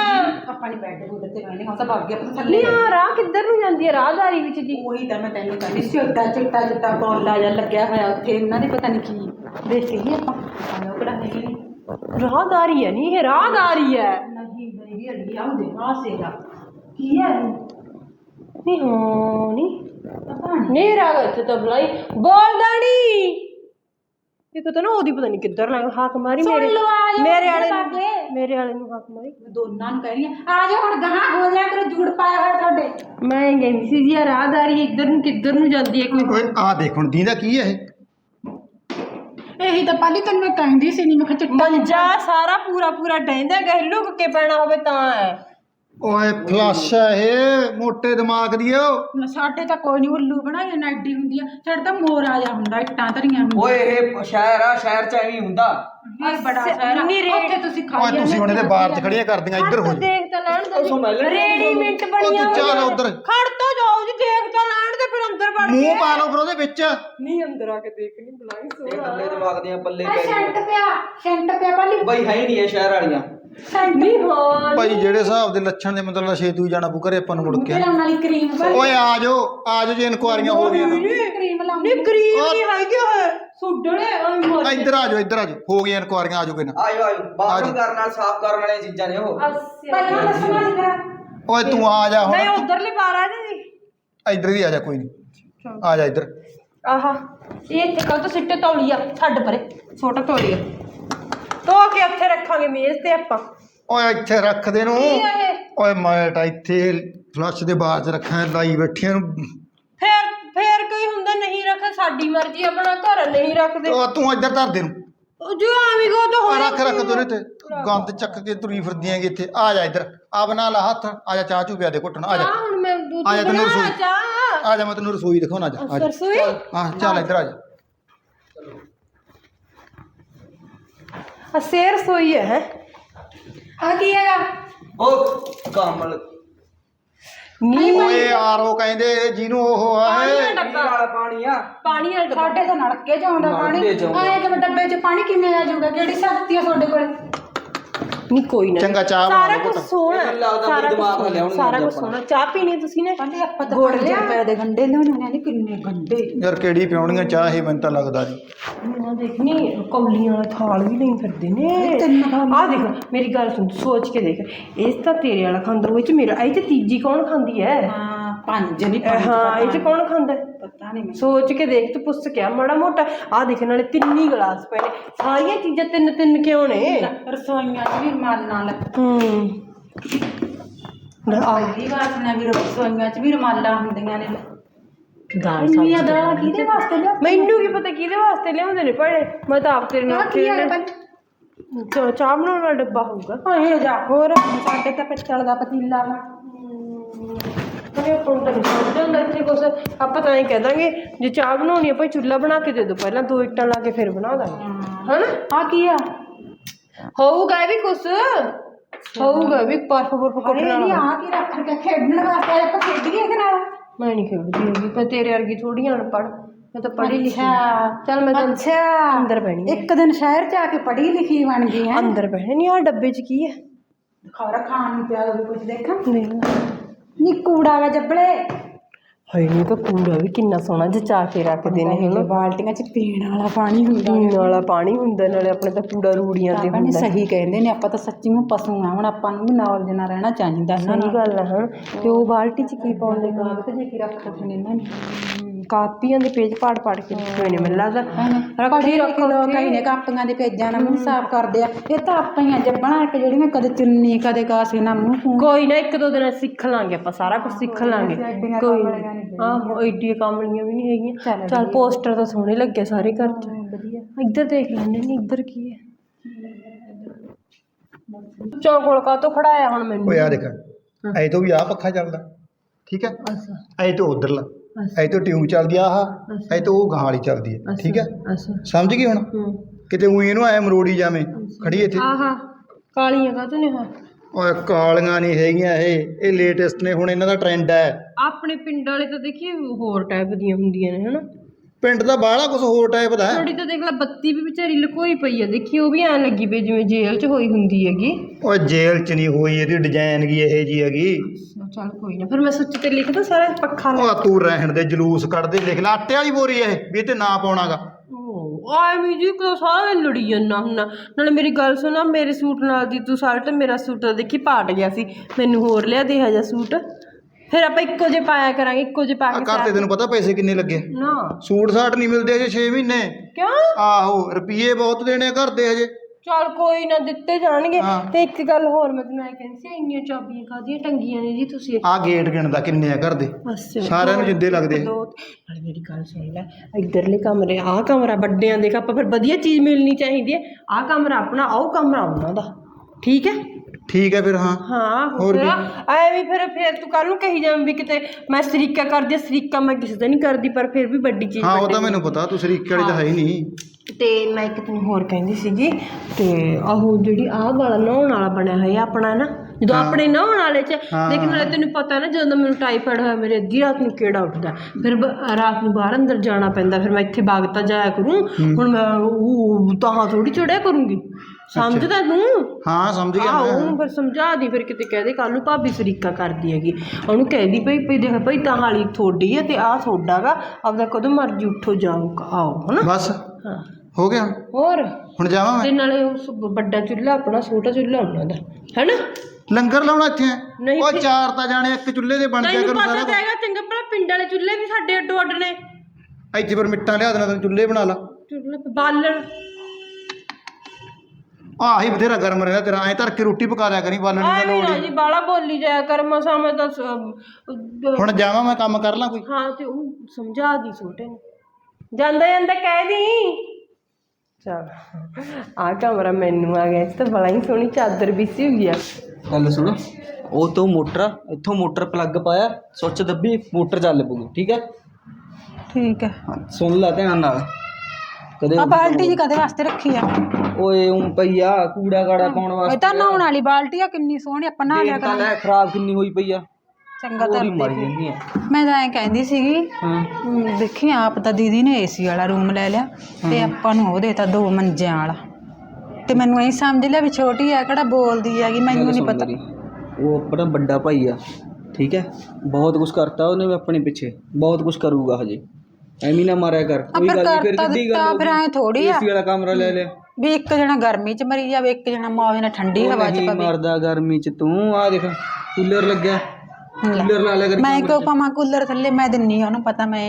ਆਪਾਂ ਨੇ ਬੈੱਡ ਬੁੱਡ ਤੇ ਬੈਠੇ ਹਾਂ ਤਾਂ ਭੱਗ ਗਿਆ ਆਪਾਂ ਥੱਲੇ ਨਹੀਂ ਆ ਰਾਹ ਕਿੱਧਰ ਨੂੰ ਜਾਂਦੀ ਹੈ ਰਾਹਦਾਰੀ ਵਿੱਚ ਦੀ ਉਹੀ ਤਾਂ ਮੈਂ ਤੈਨੂੰ ਕਹਿੰਦੀ ਸੀ ਚਿੱਟਾ ਚਿੱਟਾ ਚਿੱਟਾ ਬੋਲਾ ਜਿਹਾ ਲੱਗਿਆ ਹੋਇਆ ਉੱਥੇ ਇਹਨਾਂ ਦੇ ਪਤਾ ਨਹੀਂ ਕੀ ਦੇਖ ਕੇ ਹੀ ਆਪਾਂ ਆਇਓ ਕਿਹੜਾ ਰਾਹਦਾਰੀ ਹੈ ਨਹੀਂ ਇਹ ਰਾਹਦਾਰੀ ਹੈ ਨਹੀਂ ਬਈ ਅੜੀ ਆਉਂਦੇ ਆਸੇਗਾ ਕੀ ਹੈ ਨਹੀਂ ਹਾਂ ਨਹੀਂ। ਪਤਾ ਨਹੀਂ ਨਹੀਂ ਰਾਗ ਇੱਥੇ ਤਾਂ ਬਲਾਈ। ਬੋਲਦਾ ਨਹੀਂ ਇਹ ਪਤਾ ਨਾ ਉਹਦੀ ਪਤਾ ਨਹੀਂ ਕਿੱਧਰ ਲੱਗ ਹਾਕ ਮਾਰੀ ਸੁਣ ਮੇਰੇ ਲਓ, ਆ ਜਾਓ ਮੇਰੇ ਵਾਲੇ ਨੂੰ। ਮੇਰੇ ਵਾਲੇ ਨੂੰ ਹਾਕ ਮਾਰੀ। ਦੋਨਾਂ ਨੂੰ ਕਹਿ ਰਹੀ ਆ ਆ ਜਾਓ ਹੁਣ ਗਾਹਾਂ ਹੋ ਲਿਆ ਕਰੋ ਜੂੜ ਪਾਇਆ ਹੋਇਆ ਤੁਹਾਡੇ। ਮੈਂ ਕਹਿੰਦੀ ਸੀ ਜੀ ਰਾਹਦਾਰੀ ਇੱਧਰ ਨੂੰ ਕਿੱਧਰ ਨੂੰ ਜਾਂਦੀ ਹੈ ਕੋਈ? ਓਏ ਆ ਦੇਖ ਹੁਣ ਦੀਦਾ ਕੀ ਹੈ ਇਹ? ਇਹੀ ਤਾਂ ਪਹਿਲੀ ਤੈਨੂੰ ਮੈਂ ਕਹਿੰਦੀ ਸੀ ਨਹੀਂ ਮੈਂ ਕਿਹਾ ਚਿੱਟਾ ਮੰਜਾ ਸਾਰਾ ਪੂਰਾ ਪੂਰਾ ਡੈਂਦਾ ਗਹਿ ਲੁਕ ਕੇ ਪੈਣਾ ਹੋਵੇ ਤਾਂ ਹੈ। ਓਏ ਫਲਸ਼ ਹੈ ਇਹ ਮੋਟੇ ਦਿਮਾਗ ਦੀ ਓ ਸਾਡੇ ਤਾਂ ਕੋਈ ਨਹੀਂ ਉੱਲੂ ਬਣਾਈ ਨਾ ਐਡੀ ਹੁੰਦੀ ਆ। ਸਾਡੇ ਤਾਂ ਮੋਰ ਆ ਜਾ ਹੁੰਦਾ ਇੱਟਾਂ ਧਰੀਆਂ ਹੁੰਦੀਆਂ। ਓਏ ਇਹ ਸ਼ਹਿਰ ਆ ਸ਼ਹਿਰ ਚ ਐਵੇਂ ਹੀ ਹੁੰਦਾ। ਵੀ ਬੜਾ ਸ਼ਹਿਰ ਆ। ਨੀ ਰੇ- ਉੱਥੇ ਤੁਸੀਂ ਖਾਈ ਓਏ ਤੁਸੀਂ ਹੁਣ ਇਹਦੇ ਬਾਹਰ 'ਚ ਖੜੀਆਂ ਕਰਦੀਆਂ ਇੱਧਰ ਹੋ ਹੱਥ ਜਾ। ਦੇਖ ਤਾਂ ਲੈਣ ਉਹ ਸਮੈਲ ਦੇ ਨਹੀਂ ਰੈਡੀਮੇਡ ਉਹ ਬਣੀਆਂ ਤੂੰ ਚੱਲ ਹੋਈਆਂ। ਉੱਧਰ। ਖੜ ਤਾਂ ਜਾਓ ਜੀ ਦੇਖ ਤਾਂ ਲੈਣ ਦੇ ਫਿਰ ਅੰਦਰ ਵੜ ਮੂੰਹ ਪਾ ਲਓ ਫਿਰ ਉਹਦੇ ਵਿੱਚ। ਨਹੀਂ ਅੰਦਰ ਆ ਕੇ ਦੇਖ ਨਹੀਂ ਬੁਲਾਈ ਇਹ ਸੋਹਣਾ ਦਿਮਾਗ ਦੀਆਂ ਆ ਪੈ ਸ਼ੈਂਟ ਗਈਆਂ। ਪਿਆ ਸ਼ੈਂਟ ਪਿਆ ਪਾਲੀ ਬਈ ਹੈ ਹੀ ਨਹੀਂ ਇਹ ਸ਼ਹਿਰ ਵਾਲੀਆਂ। ਸ਼ੈਂਟ ਨਹੀਂ ਹਾਂ। ਭਾਈ ਜਿਹੜੇ ਹਿਸਾਬ ਦੇ ਲੱਛਣ ਦੇ ਮਤਲਬ ਛੇਤੂ ਜਾਣਾ ਪੂ ਘਰੇ ਆਪਾਂ ਨੂੰ ਮੁੜ ਕੇ। ਲਾਉਣ ਵਾਲੀ ਕਰੀਮ ਪਾਲੀ ਓਏ ਆ ਜਾਓ ਆ ਜਾਓ ਜੇ ਇਨਕੁਆਰੀਆਂ ਹੋ ਗਈਆਂ ਤਾਂ। ਕਰੀਮ ਲਾਉਣ। ਨਹੀਂ ਕਰੀਮ ਨਹੀਂ ਹੈਗੀ ਹੋਏ ਸੁੱਡਣੇ ਆਂ ਮਰ ਇੱਧਰ ਆ ਜਾਓ ਇੱਧਰ ਆ ਜਾਓ। ਹੋ ਗਈਆਂ ਇਨਕੁਆਰੀਆਂ ਆ ਜਾਓ ਕੋਈ ਨਾ। ਆਇਓ ਆਇਓ ਬਾਥਰੂਮ ਕਰਨ ਨਾਲ ਸਾਫ਼ ਕਰਨ ਵਾਲੀਆਂ ਚੀਜ਼ਾਂ ਨੇ ਉਹ। ਪਹਿਲਾਂ ਦੱਸਣਾ ਸੀਗਾ ਓਏ ਤੂੰ ਆ ਜਾ ਨਹੀਂ ਹੁਣ ਉਧਰਲੇ ਬਾਹਰ ਆ ਜੀ ਇੱਧਰ ਵੀ ਆ ਜਾ ਕੋਈ ਨਹੀਂ ਆ ਜਾ ਇੱਧਰ। ਆਹਾ ਇਹ ਇੱਥੇ ਕੱਲ ਤੋਂ ਸਿੱਟੇ ਤੌਲੀਆ ਛੱਡ ਪਰੇ। ਛੋਟਾ ਤੌਲੀਆ ਧੋ ਕੇ ਉੱਥੇ ਰੱਖਾਂਗੇ ਮੇਜ਼ ਤੇ ਆਪਾਂ। ਓਏ ਇੱਥੇ ਰੱਖ ਦੇ ਨੂੰ। ਕੀ ਆ ਇਹ? ਓਏ ਮੈਂ ਤਾਂ ਇੱਥੇ ਫਲਸ਼ ਦੇ ਬਾਅਦ ਚ ਰੱਖਾਂ ਲਾਈ ਬੈਠੀਆਂ ਨੂੰ। ਫੇਰ ਫੇਰ ਕੋਈ ਹੁੰਦਾ ਨਹੀਂ ਰੱਖ ਸਾਡੀ ਮਰਜ਼ੀ ਆਪਣਾ ਘਰ ਨਹੀਂ ਰੱਖਦੇ। ਉਹ ਤੂੰ ਇੱਧਰ ਧਰ ਦੇ ਨੂੰ। ਉਹ ਜੋ ਆਵੀਂ ਕੋ ਤਾਂ ਆ ਹੋਇਆ ਰੱਖ ਰੱਖ ਤੂੰ ਤੇ ਗੰਦ ਚੱਕ ਕੇ ਤੁਰੀ ਫਿਰਦੀਆਂ ਗੀ ਇੱਥੇ। ਆ ਜਾ ਇੱਧਰ। ਆ ਬਣਾ ਲਾ ਹੱਥ। ਆ ਜਾ ਚਾਹ ਚੂ ਪਿਆ ਦੇ ਘੁੱਟਣ। ਆ ਜਾ। ਚਾਹ ਹੁਣ ਮੈਂ ਦੁੱਧ ਆ ਜਾ ਤੈਨੂੰ ਬਣਾ ਰਸੋਈ ਚਾਹ। ਆ ਜਾ ਮੈਂ ਤੈਨੂੰ ਰਸੋਈ ਦਿਖਾਉਣਾ ਜਾ ਆ ਜਾ ਸਰਸੋਈ ਹਾਂ ਚੱਲ ਇੱਧਰ ਆ ਜਾ। ਆ ਸੇਰ ਸੋਈ ਹੈ ਆ ਕੀ ਹੈਗਾ? ਉਹ ਕਮਲ। ਨੀ ਓਏ ਆਰੋ ਕਹਿੰਦੇ ਜਿਹਨੂੰ ਉਹ ਆ ਪਾਣੀ ਦਾ ਪੀਣ ਡੱਬਾ। ਵਾਲਾ ਪਾਣੀ ਆ। ਪਾਣੀ ਵਾਲਾ ਡੱਬਾ। ਸਾਡੇ ਤਾਂ ਨਲਕੇ ਚ ਆਉਂਦਾ ਪਾਣੀ। ਨਲਕੇ 'ਚ ਆਉਂਦਾ। ਆਏ ਕਿ ਡੱਬੇ ਚ ਪਾਣੀ ਕਿਵੇਂ ਆ ਜਾਊਗਾ? ਕਿਹੜੀ ਸ਼ਕਤੀ ਆ ਤੁਹਾਡੇ ਕੋਲ? ਨਹੀਂ ਕੋਈ ਨਾ। ਚੰਗਾ ਚਾਹ ਬਣਾ ਸਾਰਾ ਲਓ ਕੁਝ ਘੁੱਟ। ਸੋਹਣਾ ਮੈਨੂੰ ਲੱਗਦਾ ਸਾਰਾ ਕੁਝ ਦਿਮਾਗ ਸਾਰਾ ਕੁਝ। ਸੋਹਣਾ। ਚਾਹ ਪੀਣੀ ਤੁਸੀਂ ਨੇ? ਕਹਿੰਦੇ ਆਪਾਂ ਤਾਂ ਗੁੜ ਲਿਆ। ਰੁਪਏ ਦੇ ਗੰਡੇ ਲਿਆਉਣੇ ਨੇ ਕਿੰਨੇ ਗੰਡੇ ਯਾਰ ਕਿਹੜੀ ਪਿਉਣੀਆਂ ਚਾਹ ਹੀ ਮੈਨੂੰ ਤਾਂ ਲੱਗਦਾ ਨਹੀਂ ਮੈਂ ਦੇਖਣੀ ਕੌਲੀਆਂ ਵਾਲਾ ਥਾਲ ਵੀ ਨਹੀਂ ਫਿਰਦੇ ਨੇ। ਆਹ ਦੇਖ ਮੇਰੀ ਗੱਲ ਸੁਣ ਸੋਚ ਕੇ ਦੇਖ। ਇਸ ਤਾਂ ਤੇਰੇ ਵਾਲਾ ਖਾਂਦਾ ਚ ਮੇਰਾ ਇਹ ਚ ਤੀਜੀ ਕੌਣ ਖਾਂਦੀ ਹੈ ਹਾਂ। ਪੰਜ ਨਹੀਂ ਇਹ ਹਾਂ ਇਹ ਚ ਕੌਣ ਖਾਂਦਾ? ਹੈ? ਪਤਾ ਨਹੀਂ ਮੈਨੂੰ। ਸੋਚ ਕੇ ਦੇਖ ਤੂੰ ਪੁੱਛ ਕੇ ਆ ਮਾੜਾ ਮੋਟਾ। ਆਹ ਦੇਖ ਨਾਲੇ ਤਿੰਨ ਗਲਾਸ ਪਏ ਨੇ। ਸਾਰੀਆਂ ਚੀਜ਼ਾਂ ਤਿੰਨ ਤਿੰਨ ਕਿਉਂ ਨੇ? ਰਸੋਈਆਂ ਚ ਵੀ ਰਮਾਲ ਨਾਲ ਹੂੰ। ਨਾ ਆ। ਪਹਿਲੀ ਸੁਣਿਆ ਵੀ ਰਸੋਈਆਂ ਚ ਵੀ ਰਮਾਲਾਂ ਹੁੰਦੀਆਂ ਨੇ। ਦਾਲ ਇੰਨੀਆਂ ਸਬਜ਼ੀ ਦਾਲਾਂ ਕਿਹਦੇ ਵਾਸਤੇ ਲਿਆ ਮੈਨੂੰ ਕੀ ਪਤਾ ਕਿਹਦੇ ਵਾਸਤੇ ਲਿਆਉਂਦੇ ਨੇ ਭੈਣੇ? ਮੈਂ ਤਾਂ ਆਪ ਤੇਰੇ ਨਾਲ ਕੀ ਚਾ- ਚਾਹ ਬਣਾਉਣ ਵਾਲਾ ਡੱਬਾ ਹੋਊਗਾ। ਓਏ ਜਾ ਹੋਰ ਸਾਡੇ ਤਾਂ ਪਿੱਤਲ ਦਾ ਪਤੀਲਾ ਵਾ। ਕਦੇ ਆਪਾਂ ਨੂੰ ਤਾਂ ਨਹੀਂ ਸਮਝਦਾ ਹੁੰਦਾ ਇੱਥੇ ਕੁਛ। ਆਪਾਂ ਤਾਂ ਐਂ ਕਹਿ ਦਾਂਗੇ ਜੇ ਚਾਹ ਬਣਾਉਣੀ ਆ ਭਾਈ ਚੁੱਲ੍ਹਾ ਬਣਾ ਕੇ ਦੇ ਦਿਓ ਪਹਿਲਾਂ ਦੋ ਇੱਟਾਂ ਲਾ ਕੇ ਫਿਰ ਬਣਾ ਦਾਂਗੇ। ਹਨਾ? ਆ ਕੀ ਆ? ਹੋਊਗਾ ਇਹ ਵੀ ਕੁਛ? ਹੋਊਗਾ ਵੀ ਬਰਫ ਬਰਫ ਅਰੇ ਕੁੱਟਣ ਆ ਕੀ ਰੱਖ ਕੇ ਖੇਡਣ ਵਾਸਤੇ ਆਪਾਂ ਖੇਡੀਏ ਇਹਦੇ ਨਾਲ? ਮੈਂ ਨਹੀਂ ਖੇਡਦੀ ਹੈਗੀ ਪਰ ਤੇਰੇ ਵਰਗੀ ਥੋੜੀ ਅਨਪੜ੍ਹ। ਮੈਂ ਤਾਂ ਪੜ੍ਹੀ ਲਿਖੀ। ਅੱਛਾ। ਚੱਲ ਮੈਂ ਤਾਂ ਅੱਛਾ। ਅੰਦਰ ਬਹਿਣੀ ਇੱਕ ਦਿਨ ਸ਼ਹਿਰ ਚ ਆ ਕੇ ਪੜ੍ਹੀ ਲਿਖੀ ਬਣ ਗਈ ਹੈ। ਅੰਦਰ ਬਹਿਣੇ ਨਹੀਂ ਆ ਡੱਬੇ 'ਚ ਕੀ ਹੈ ਖਬਰ ਖਾਣ ਨੂੰ ਪਿਆ ਹੋਵੇ ਕੁਝ ਦੇਖਾਂ। ਨਹੀਂ ਨੀ ਕੂੜਾ ਵਾ ਜੱਬਲੇ। ਹਾਏ ਨਹੀਂ ਤਾਂ ਕੂੜਾ ਵੀ ਕਿੰਨਾ ਸੋਹਣਾ ਜਚਾ ਕੇ ਰੱਖਦੇ ਨੇ ਹਨਾ। ਬਾਲਟੀਆਂ ਚ ਪੀਣ ਵਾਲਾ ਪਾਣੀ ਹੁੰਦਾ ਪੀਣ ਵਾਲਾ ਪਾਣੀ ਹੁੰਦਾ ਨਾਲੇ ਆਪਣੇ ਤਾਂ ਕੂੜਾ ਰੂੜੀਆਂ ਤੇ ਨੇ ਹੁੰਦਾ। ਸਹੀ ਕਹਿੰਦੇ ਨੇ ਆਪਾਂ ਤਾਂ ਸੱਚੀਓ ਪਸ਼ੂ ਆ ਹੁਣ ਆਪਾਂ ਨੂੰ ਵੀ ਨੌਲੇਜ ਨਾਲ ਰਹਿਣਾ ਚਾਹੀਦਾ ਸਹੀ ਨਾਲ ਗੱਲ ਹੈ ਹਾਂ। ਤੇ ਉਹ ਬਾਲਟੀ 'ਚ ਕੀ ਪਾਉਂਦੇ ਨੇ ਕਾਗਜ਼ ਜੇ ਕੀ ਰੱਖ ਰੱਖੇ ਨੇ ਇਹਨਾਂ ਨੇ? ਕਾਪੀਆਂ ਦੇ ਪੇਜ ਪਾੜ ਪਾੜ ਕੇ ਰੱਖੇ ਹੋਏ ਨੇ ਮੈਨੂੰ ਲੱਗਦਾ। ਰੱਖੀ ਰੱਖੀ ਰੱਖ ਲੋ ਕਈ ਨੇ ਕਾਪੀਆਂ ਦੇ ਪੇਜਾਂ ਨਾਲ ਮੂੰਹ ਸਾਫ਼ ਕਰਦੇ ਆ। ਇਹ ਤਾਂ ਆਪਾਂ ਹੀ ਆ ਜੱਬਣਾ ਇੱਕ ਜਿਹੜੀਆਂ ਕਦੇ ਚੁੰਨੀ ਕਦੇ ਕਾਸੇ ਨਾਲ ਮੂੰਹ ਫੂੰ ਕੋਈ ਨਾ ਇੱਕ ਦੋ ਦਿਨ ਸਿੱਖ ਲਾਂਗੇ ਆਪਾਂ ਸਾਰਾ ਕੁਝ ਸਿੱਖ ਲਾਂਗੇ। ਕੋਈ ਆਹੋ ਐਡੀਆਂ ਕਾਮਲੀਆਂ ਵੀ ਨਹੀਂ ਹੈਗੀਆਂ। ਚੱਲ ਪੋਸਟਰ ਤਾਂ ਸੋਹਣੇ ਲੱਗੇ ਸਾਰੇ ਘਰ 'ਚ। ਵਧੀਆ। ਇੱਧਰ ਦੇਖ ਲੈਂਦੇ ਨੇ ਇੱਧਰ ਕੀ ਹੈ? ਚੌਂਕਲ ਕਾ ਤੋਂ ਖੜਾਇਆ ਹੁਣ ਮੈਨੂੰ? ਓਏ ਆ ਦੇਖ। ਐ ਤੋਂ ਵੀ ਆ ਪੱਖਾ ਚੱਲਦਾ। ਠੀਕ ਹੈ? ਅੱਛਾ। ਐ ਤੋਂ ਉਧਰਲਾ। ਐ ਤੋਂ ਟਿਊਬ ਚੱਲਦੀ ਆ ਆਹ ਐ ਤੋਂ ਉਹ ਗਾਂ ਵਾਲੀ ਚੱਲਦੀ ਹੈ ਠੀਕ ਹੈ ਅੱਛਾ। ਸਮਝ ਗਈ ਹੁਣ? ਹੂੰ। ਕਿਤੇ ਉਹੀ ਇਹਨੂੰ ਐ ਮਰੋੜੀ ਜਾਵੇਂ ਖੜੀ ਇੱਥੇ। ਆਹਾ ਕਾਲੀਆਂ ਕਾ ਤੋਂ ਨੇ ਹਾਂ ਓਏ ਕਾਲੀਆਂ ਨਹੀਂ ਹੈਗੀਆਂ ਇਹ ਇਹ ਲੇਟੈਸਟ ਨੇ ਹੁਣ ਇਹਨਾਂ ਦਾ ਟ੍ਰੈਂਡ ਹੈ। ਆਪਣੇ ਪਿੰਡ ਵਾਲੇ ਤਾਂ ਦੇਖੀ ਹੋਰ ਟਾਈਪ ਦੀਆਂ ਹੁੰਦੀਆਂ ਨੇ ਹਨਾ? ਪਿੰਡ ਦਾ ਬਾਹਲਾ ਕੁਝ ਹੋਰ ਟਾਈਪ ਦਾ ਹੈ। ਥੋੜੀ ਤਾਂ ਦੇਖ ਲੈ ਬੱਤੀ ਵੀ ਵਿਚਾਰੀ ਲਕੋਈ ਪਈ ਆ। ਦੇਖੀ ਉਹ ਵੀ ਐਂ ਲੱਗੀ ਪਈ ਜਿਵੇਂ ਜੇਲ੍ਹ 'ਚ ਹੋਈ ਹੁੰਦੀ ਹੈਗੀ। ਓਏ ਜੇਲ੍ਹ ਚ ਨਹੀਂ ਹੋਈ ਇਹਦੀ ਡਿਜ਼ਾਈਨ ਕੀ ਇਹ ਜੀ ਹੈਗੀ? ਚੱਲ ਕੋਈ ਨਾ ਫਿਰ ਮੈਂ ਸੁੱਚ ਤੇ ਲਿਖਦਾ ਸਾਰਾ ਪੱਖਾ ਲਾ ਉਹ ਤੂੰ ਰਹਿਣ ਦੇ ਜਲੂਸ ਕੱਢਦੇ ਲਿਖ ਲੈ ਆਟੇ ਵਾਲੀ ਬੋਰੀ ਇਹ ਵੀ ਇਹ ਤੇ ਨਾ ਪਾਉਣਾਗਾ। ਆਏ ਵੀ ਜੀ ਕੋ ਸਾਰੇ ਲੜੀ ਜਾਂਦਾ ਹੁੰਨਾ ਨਾਲੇ ਮੇਰੀ ਗੱਲ ਸੁਣਾ ਮੇਰੇ ਸੂਟ ਨਾਲ ਦੀ ਤੂੰ ਸ਼ਰਟ ਮੇਰਾ ਸੂਟ ਦੇਖੀ ਪਾਟ ਗਿਆ ਸੀ। ਮੈਨੂੰ ਹੋਰ ਲਿਆ ਦੇ ਹਜਾ ਸੂਟ। ਫਿਰ ਆਪਾਂ ਇੱਕੋ ਜੇ ਪਾਇਆ ਕਰਾਂਗੇ ਇੱਕੋ ਜੇ ਪਾ ਆ ਕੇ ਘਰ ਤੇ ਤੈਨੂੰ ਪਤਾ ਪੈਸੇ ਕਿੰਨੇ ਲੱਗੇ? ਨਾ। ਸੂਟ ਸਾਟ ਨਹੀਂ ਮਿਲਦੇ ਅਜੇ 6 ਮਹੀਨੇ। ਕਿਉਂ? ਆਹੋ ਰੁਪਏ ਬਹੁਤ ਦੇਣੇ ਆ ਘਰ ਦੇ ਹਜੇ ਚੱਲ ਕੋਈ ਨਾ ਦਿੱਤੇ ਜਾਣਗੇ। ਹਾਂ। ਤੇ ਇੱਕ ਗੱਲ ਹੋਰ ਮੈਂ ਤੈਨੂੰ ਐ ਕਹਿੰਦੀ ਸੀ ਇੰਨੀਆਂ ਚਾਬੀਆਂ ਕਾਦੀਆਂ ਟੰਗੀਆਂ ਨੇ ਜੀ ਤੁਸੀਂ? ਆ ਗੇਟ ਗਿਣਦਾ ਕਿੰਨੇ ਆ ਘਰ ਦੇ? ਬਸ। ਸਾਰਿਆਂ ਨੂੰ ਜਿੰਦੇ ਲੱਗਦੇ। ਦੋ ਨਾਲੇ ਮੇਰੀ ਗੱਲ ਸੁਣ ਲੈ ਇੱਧਰਲੇ ਕਮਰੇ ਆਹ ਕਮਰਾ ਵੱਡਿਆਂ ਦੇ ਆਪਾਂ ਫਿਰ ਵਧੀਆ ਚੀਜ਼ ਮਿਲਣੀ ਚਾਹੀਦੀ ਹੈ। ਆਹ ਕਮਰਾ ਆਪਣਾ ਆਹ ਕਮਰਾ ਉਹਨਾਂ ਦਾ। ਠੀਕ ਹੈ? ਠੀਕ ਹੈ ਫਿਰ ਹਾਂ। ਹਾਂ ਹੋਰ ਹੋਰ ਐ ਵੀ ਫਿਰ ਫਿਰ ਤੂੰ ਕੱਲ ਨੂੰ ਕਹੀ ਜਾਵੇਂ ਵੀ ਕਿਤੇ ਮੈਂ ਸਰੀਕਾ ਕਰਦੀ ਆ ਸਰੀਕਾ ਮੈਂ ਕਿਸੇ ਦਾ ਨਹੀਂ ਕਰਦੀ ਪਰ ਫਿਰ ਵੀ ਵੱਡੀ ਚੀਜ਼ ਹਾਂ ਉਹ ਵੱਡੀ ਤਾਂ ਮੈਨੂੰ ਪਤਾ ਤੂੰ ਸ਼ਰੀਕੇ ਵਾਲੀ ਤਾਂ ਹੈ ਹੀ ਨਹੀਂ। ਤੇ ਮੈਂ ਇੱਕ ਤੈਨੂੰ ਹੋਰ ਕਹਿੰਦੀ ਸੀਗੀ ਤੇ ਆਹੋ ਜਿਹੜੀ ਆਹ ਵਾਲਾ ਨਹਾਉਣ ਵਾਲਾ ਬਣਿਆ ਹੋਇਆ ਆਪਣਾ ਨਾ ਜਦੋਂ ਆਪਣੇ ਨਹਾਉਣ ਵਾਲੇ ਚ ਹਾਂ। ਲੇਕਿਨ ਨਾਲੇ ਤੈਨੂੰ ਪਤਾ ਨਾ ਜਦੋਂ ਮੈਨੂੰ ਟਾਈਫਾਇਡ ਹੋਇਆ ਮੇਰੇ ਅੱਧੀ ਰਾਤ ਨੂੰ ਕਿਹੜਾ ਉੱਠਦਾ। ਫਿਰ ਬ- ਰਾਤ ਨੂੰ ਬਾਹਰ ਅੰਦਰ ਜਾਣਾ ਪੈਂਦਾ ਫਿਰ ਮੈਂ ਇੱਥੇ ਬਾਗਤਾ ਜਾਇਆ ਕਰੂੰ ਹੁਣ ਮੈਂ ਉਹ ਤਾਂ ਥੋੜੀ ਚੜਿਆ ਕਰੂੰਗੀ। ਸਮਝਦਾ ਤੂੰ ਹਾਂ ਸਮਝ ਗਿਆ ਆਹ ਮੈਂ। ਉਹਨੂੰ ਫਿਰ ਸਮਝਾ ਦੀ ਫਿਰ ਕਿਤੇ ਕਹਦੇ ਕੱਲ ਨੂੰ ਭਾਬੀ ਸਰੀਕਾ ਕਰਦੀ ਹੈਗੀ। ਉਹਨੂੰ ਕਹਿਦੀ ਭਈ ਭਈ ਦੇਖ ਭਈ ਤਾਂ ਹਾਲੀ ਥੋੜੀ ਹੈ ਤੇ ਆਹ ਥੋੜਾਗਾ ਆਪਦਾ ਕਦੋਂ ਮਰਜ਼ੀ ਉੱਠੋ ਜਾਓ ਆਓ ਹਨਾ? ਬਸ। ਹਾਂ। ਹੋ ਗਿਆ? ਹੋਰ? ਹੁਣ ਜਾਵਾਂ ਮੈਂ? ਤੇ ਨਾਲੇ ਉਸ ਵੱਡਾ ਚੁੱਲ੍ਹਾ ਆਪਣਾ ਛੋਟਾ ਚੁੱਲ੍ਹਾ ਉਹਨਾਂ ਦਾ ਹੈਨਾ? ਲੰਗਰ ਲਾਉਣਾ ਇੱਥੇ? ਨਹੀਂ ਉਹ ਫਿਰ- ਚਾਰ ਤਾਂ ਜਾਣੇ ਇੱਕ ਚੁੱਲ੍ਹੇ ਦੇ ਬਣ ਜਾ ਤੈਨੂੰ ਕਰੂ ਪਤਾ ਸਾਰਾ ਹੈਗਾ ਚੰਗਾ ਭਲਾ ਪਿੰਡ ਵਾਲੇ ਚੁੱਲ੍ਹੇ ਵੀ ਸਾਡੇ ਅੱਡੋ ਅੱਡ ਨੇ। ਕੁਛ। ਇੱਥੇ ਫਿਰ ਮਿੱਟਾਂ ਲਿਆ ਦੇਣਾ ਤੈਨੂੰ ਚੁੱਲ੍ਹੇ ਬਣਾ ਲਾ। ਚੁੱਲ੍ਹੇ ਬਾਲਣ। ਆਹੀ ਬਥੇਰਾ ਗਰਮ ਰਹਿੰਦਾ ਤੇਰਾ ਐਂ ਧਰ ਕੇ ਰੋਟੀ ਪਕਾ ਲਿਆ ਕਰੀ ਬਾਲਣ ਦੀ ਤਾਂ ਲੋੜ ਨਾ ਹੀ ਜੀ ਬਾਲਾ ਬੋਲੀ ਜਾਇਆ ਕਰ ਮਸਾ ਮੈਂ ਤਾਂ ਸ- ਅਹ, ਹੁਣ ਜਾਵਾਂ ਮੈਂ ਕੰਮ ਕਰ ਲਾਂ ਕੋਈ? ਹਾਂ ਤੇ ਉਹ ਸਮਝਾ ਦੀ ਛੋਟੇ ਨੂੰ। ਜਾਂਦਾ ਜਾਂਦਾ ਕਹਿ ਦੀ। ਚਲ ਆ ਕਮਰਾ ਮੈਨੂੰ ਆ ਗਿਆ ਇਸ ਤਾਂ ਬੜਾ ਹੀ ਸੋਹਣੀ ਚਾਦਰ ਵਿਛੀ ਹੋਈ ਆ। ਗੱਲ ਸੁਣ ਉਹ ਤੋਂ ਮੋਟਰ ਇੱਥੋਂ ਮੋਟਰ ਪਲੱਗ ਪਾਇਆ ਸੁੱਚ ਦੱਬੀ ਮੋਟਰ ਚੱਲ ਪਊਗੀ ਠੀਕ ਹੈ ਠੀਕ ਹੈ ਹਾਂ, ਸੁਣ ਲੈ ਧਿਆਨ ਨਾਲ। ਕਦੇ ਆ ਬਾਲਟੀ ਜੀ ਕਦੇ ਵਾਸਤੇ ਰੱਖੀ ਆ? ਓਏ ਉਂ ਪਈਆ ਕੂੜਾ ਕਾੜਾ ਪਾਉਣ ਇਹ ਵਾਸਤੇ ਤਾਂ ਨਹਾਉਣ ਵਾਲੀ ਬਾਲਟੀ ਆ ਕਿੰਨੀ ਸੋਹਣੀ ਆਪਾਂ ਨਹਾ ਲਿਆ ਦੇਖ ਤਾਂ ਕਰਾਂਗੇ। ਖਰਾਬ ਕਿੰਨੀ ਹੋਈ ਪਈ ਆ। ਚੰਗਾ ਤਾਂ ਉਹਦੀ ਮਰ ਜਾਂਦੀ ਆ। ਮੈਂ ਤਾਂ ਐਂ ਕਹਿੰਦੀ ਸੀਗੀ ਹਾਂ। ਹਮ, ਦੇਖੀ ਆਪ ਤਾਂ ਦੀਦੀ ਨੇ ਏਸੀ ਵਾਲਾ ਰੂਮ ਲੈ ਲਿਆ ਤੇ ਆਪਾਂ ਨੂੰ ਉਹ ਦੇਤਾ ਦੋ ਮੰਜਿਆਂ ਵਾਲਾ। ਤੇ ਮੈਨੂੰ ਐਂ ਸਮਝ ਲਿਆ ਵੀ ਛੋਟੀ ਆ ਕਿਹੜਾ ਬੋਲਦੀ ਹੈਗੀ ਮੈਨੂੰ ਨਹੀਂ ਪਤਾ। ਉਹ ਆਪਣਾ ਵੱਡਾ ਭਾਈ ਆ ਠੀਕ ਹੈ? ਬਹੁਤ ਕੁਝ ਕਰਤਾ ਉਹਨੇ ਵੀ ਆਪਣੇ ਪਿੱਛੇ। ਬਹੁਤ ਕੁਝ ਕਰੂਗਾ ਹਜੇ। ਐਵੇਂ ਨਾ ਮਾਰਿਆ ਕਰ ਕੋਈ ਪਰ ਗੱਲ ਨਹੀਂ ਫਿਰ ਕਰਤਾ ਕਿੱਡੀ ਦਿੱਤਾ, ਗੱਲ ਫਿਰ ਐਂ ਥੋੜ੍ਹੀ ਆ। ਏਸੀ ਵਾਲਾ ਕਮਰਾ ਲੈ ਲਿਆ ਵੀ ਇੱਕ ਜਣਾ ਗਰਮੀ 'ਚ ਮਰੀ ਜਾਵੇ ਇੱਕ ਜਣਾ ਮੌਜ ਨਾਲ ਠੰਡੀ ਉਹ ਹਵਾ 'ਚ ਨਹੀਂ ਪਵੇ ਮਰਦਾ ਗਰਮੀ ਚ ਤੂੰ ਆ ਦੇਖ ਕੂਲਰ ਲੱਗਿਆ। ਲੈ। ਕੂਲਰ ਲਾ ਲਿਆ ਕਰ ਮੈਂ ਕਿਉਂ ਪਾਵਾਂ ਕੂਲਰ ਥੱਲੇ? ਮੈਂ ਦਿੰਨੀ ਆ ਉਹਨੂੰ ਪਤਾ ਮੈਂ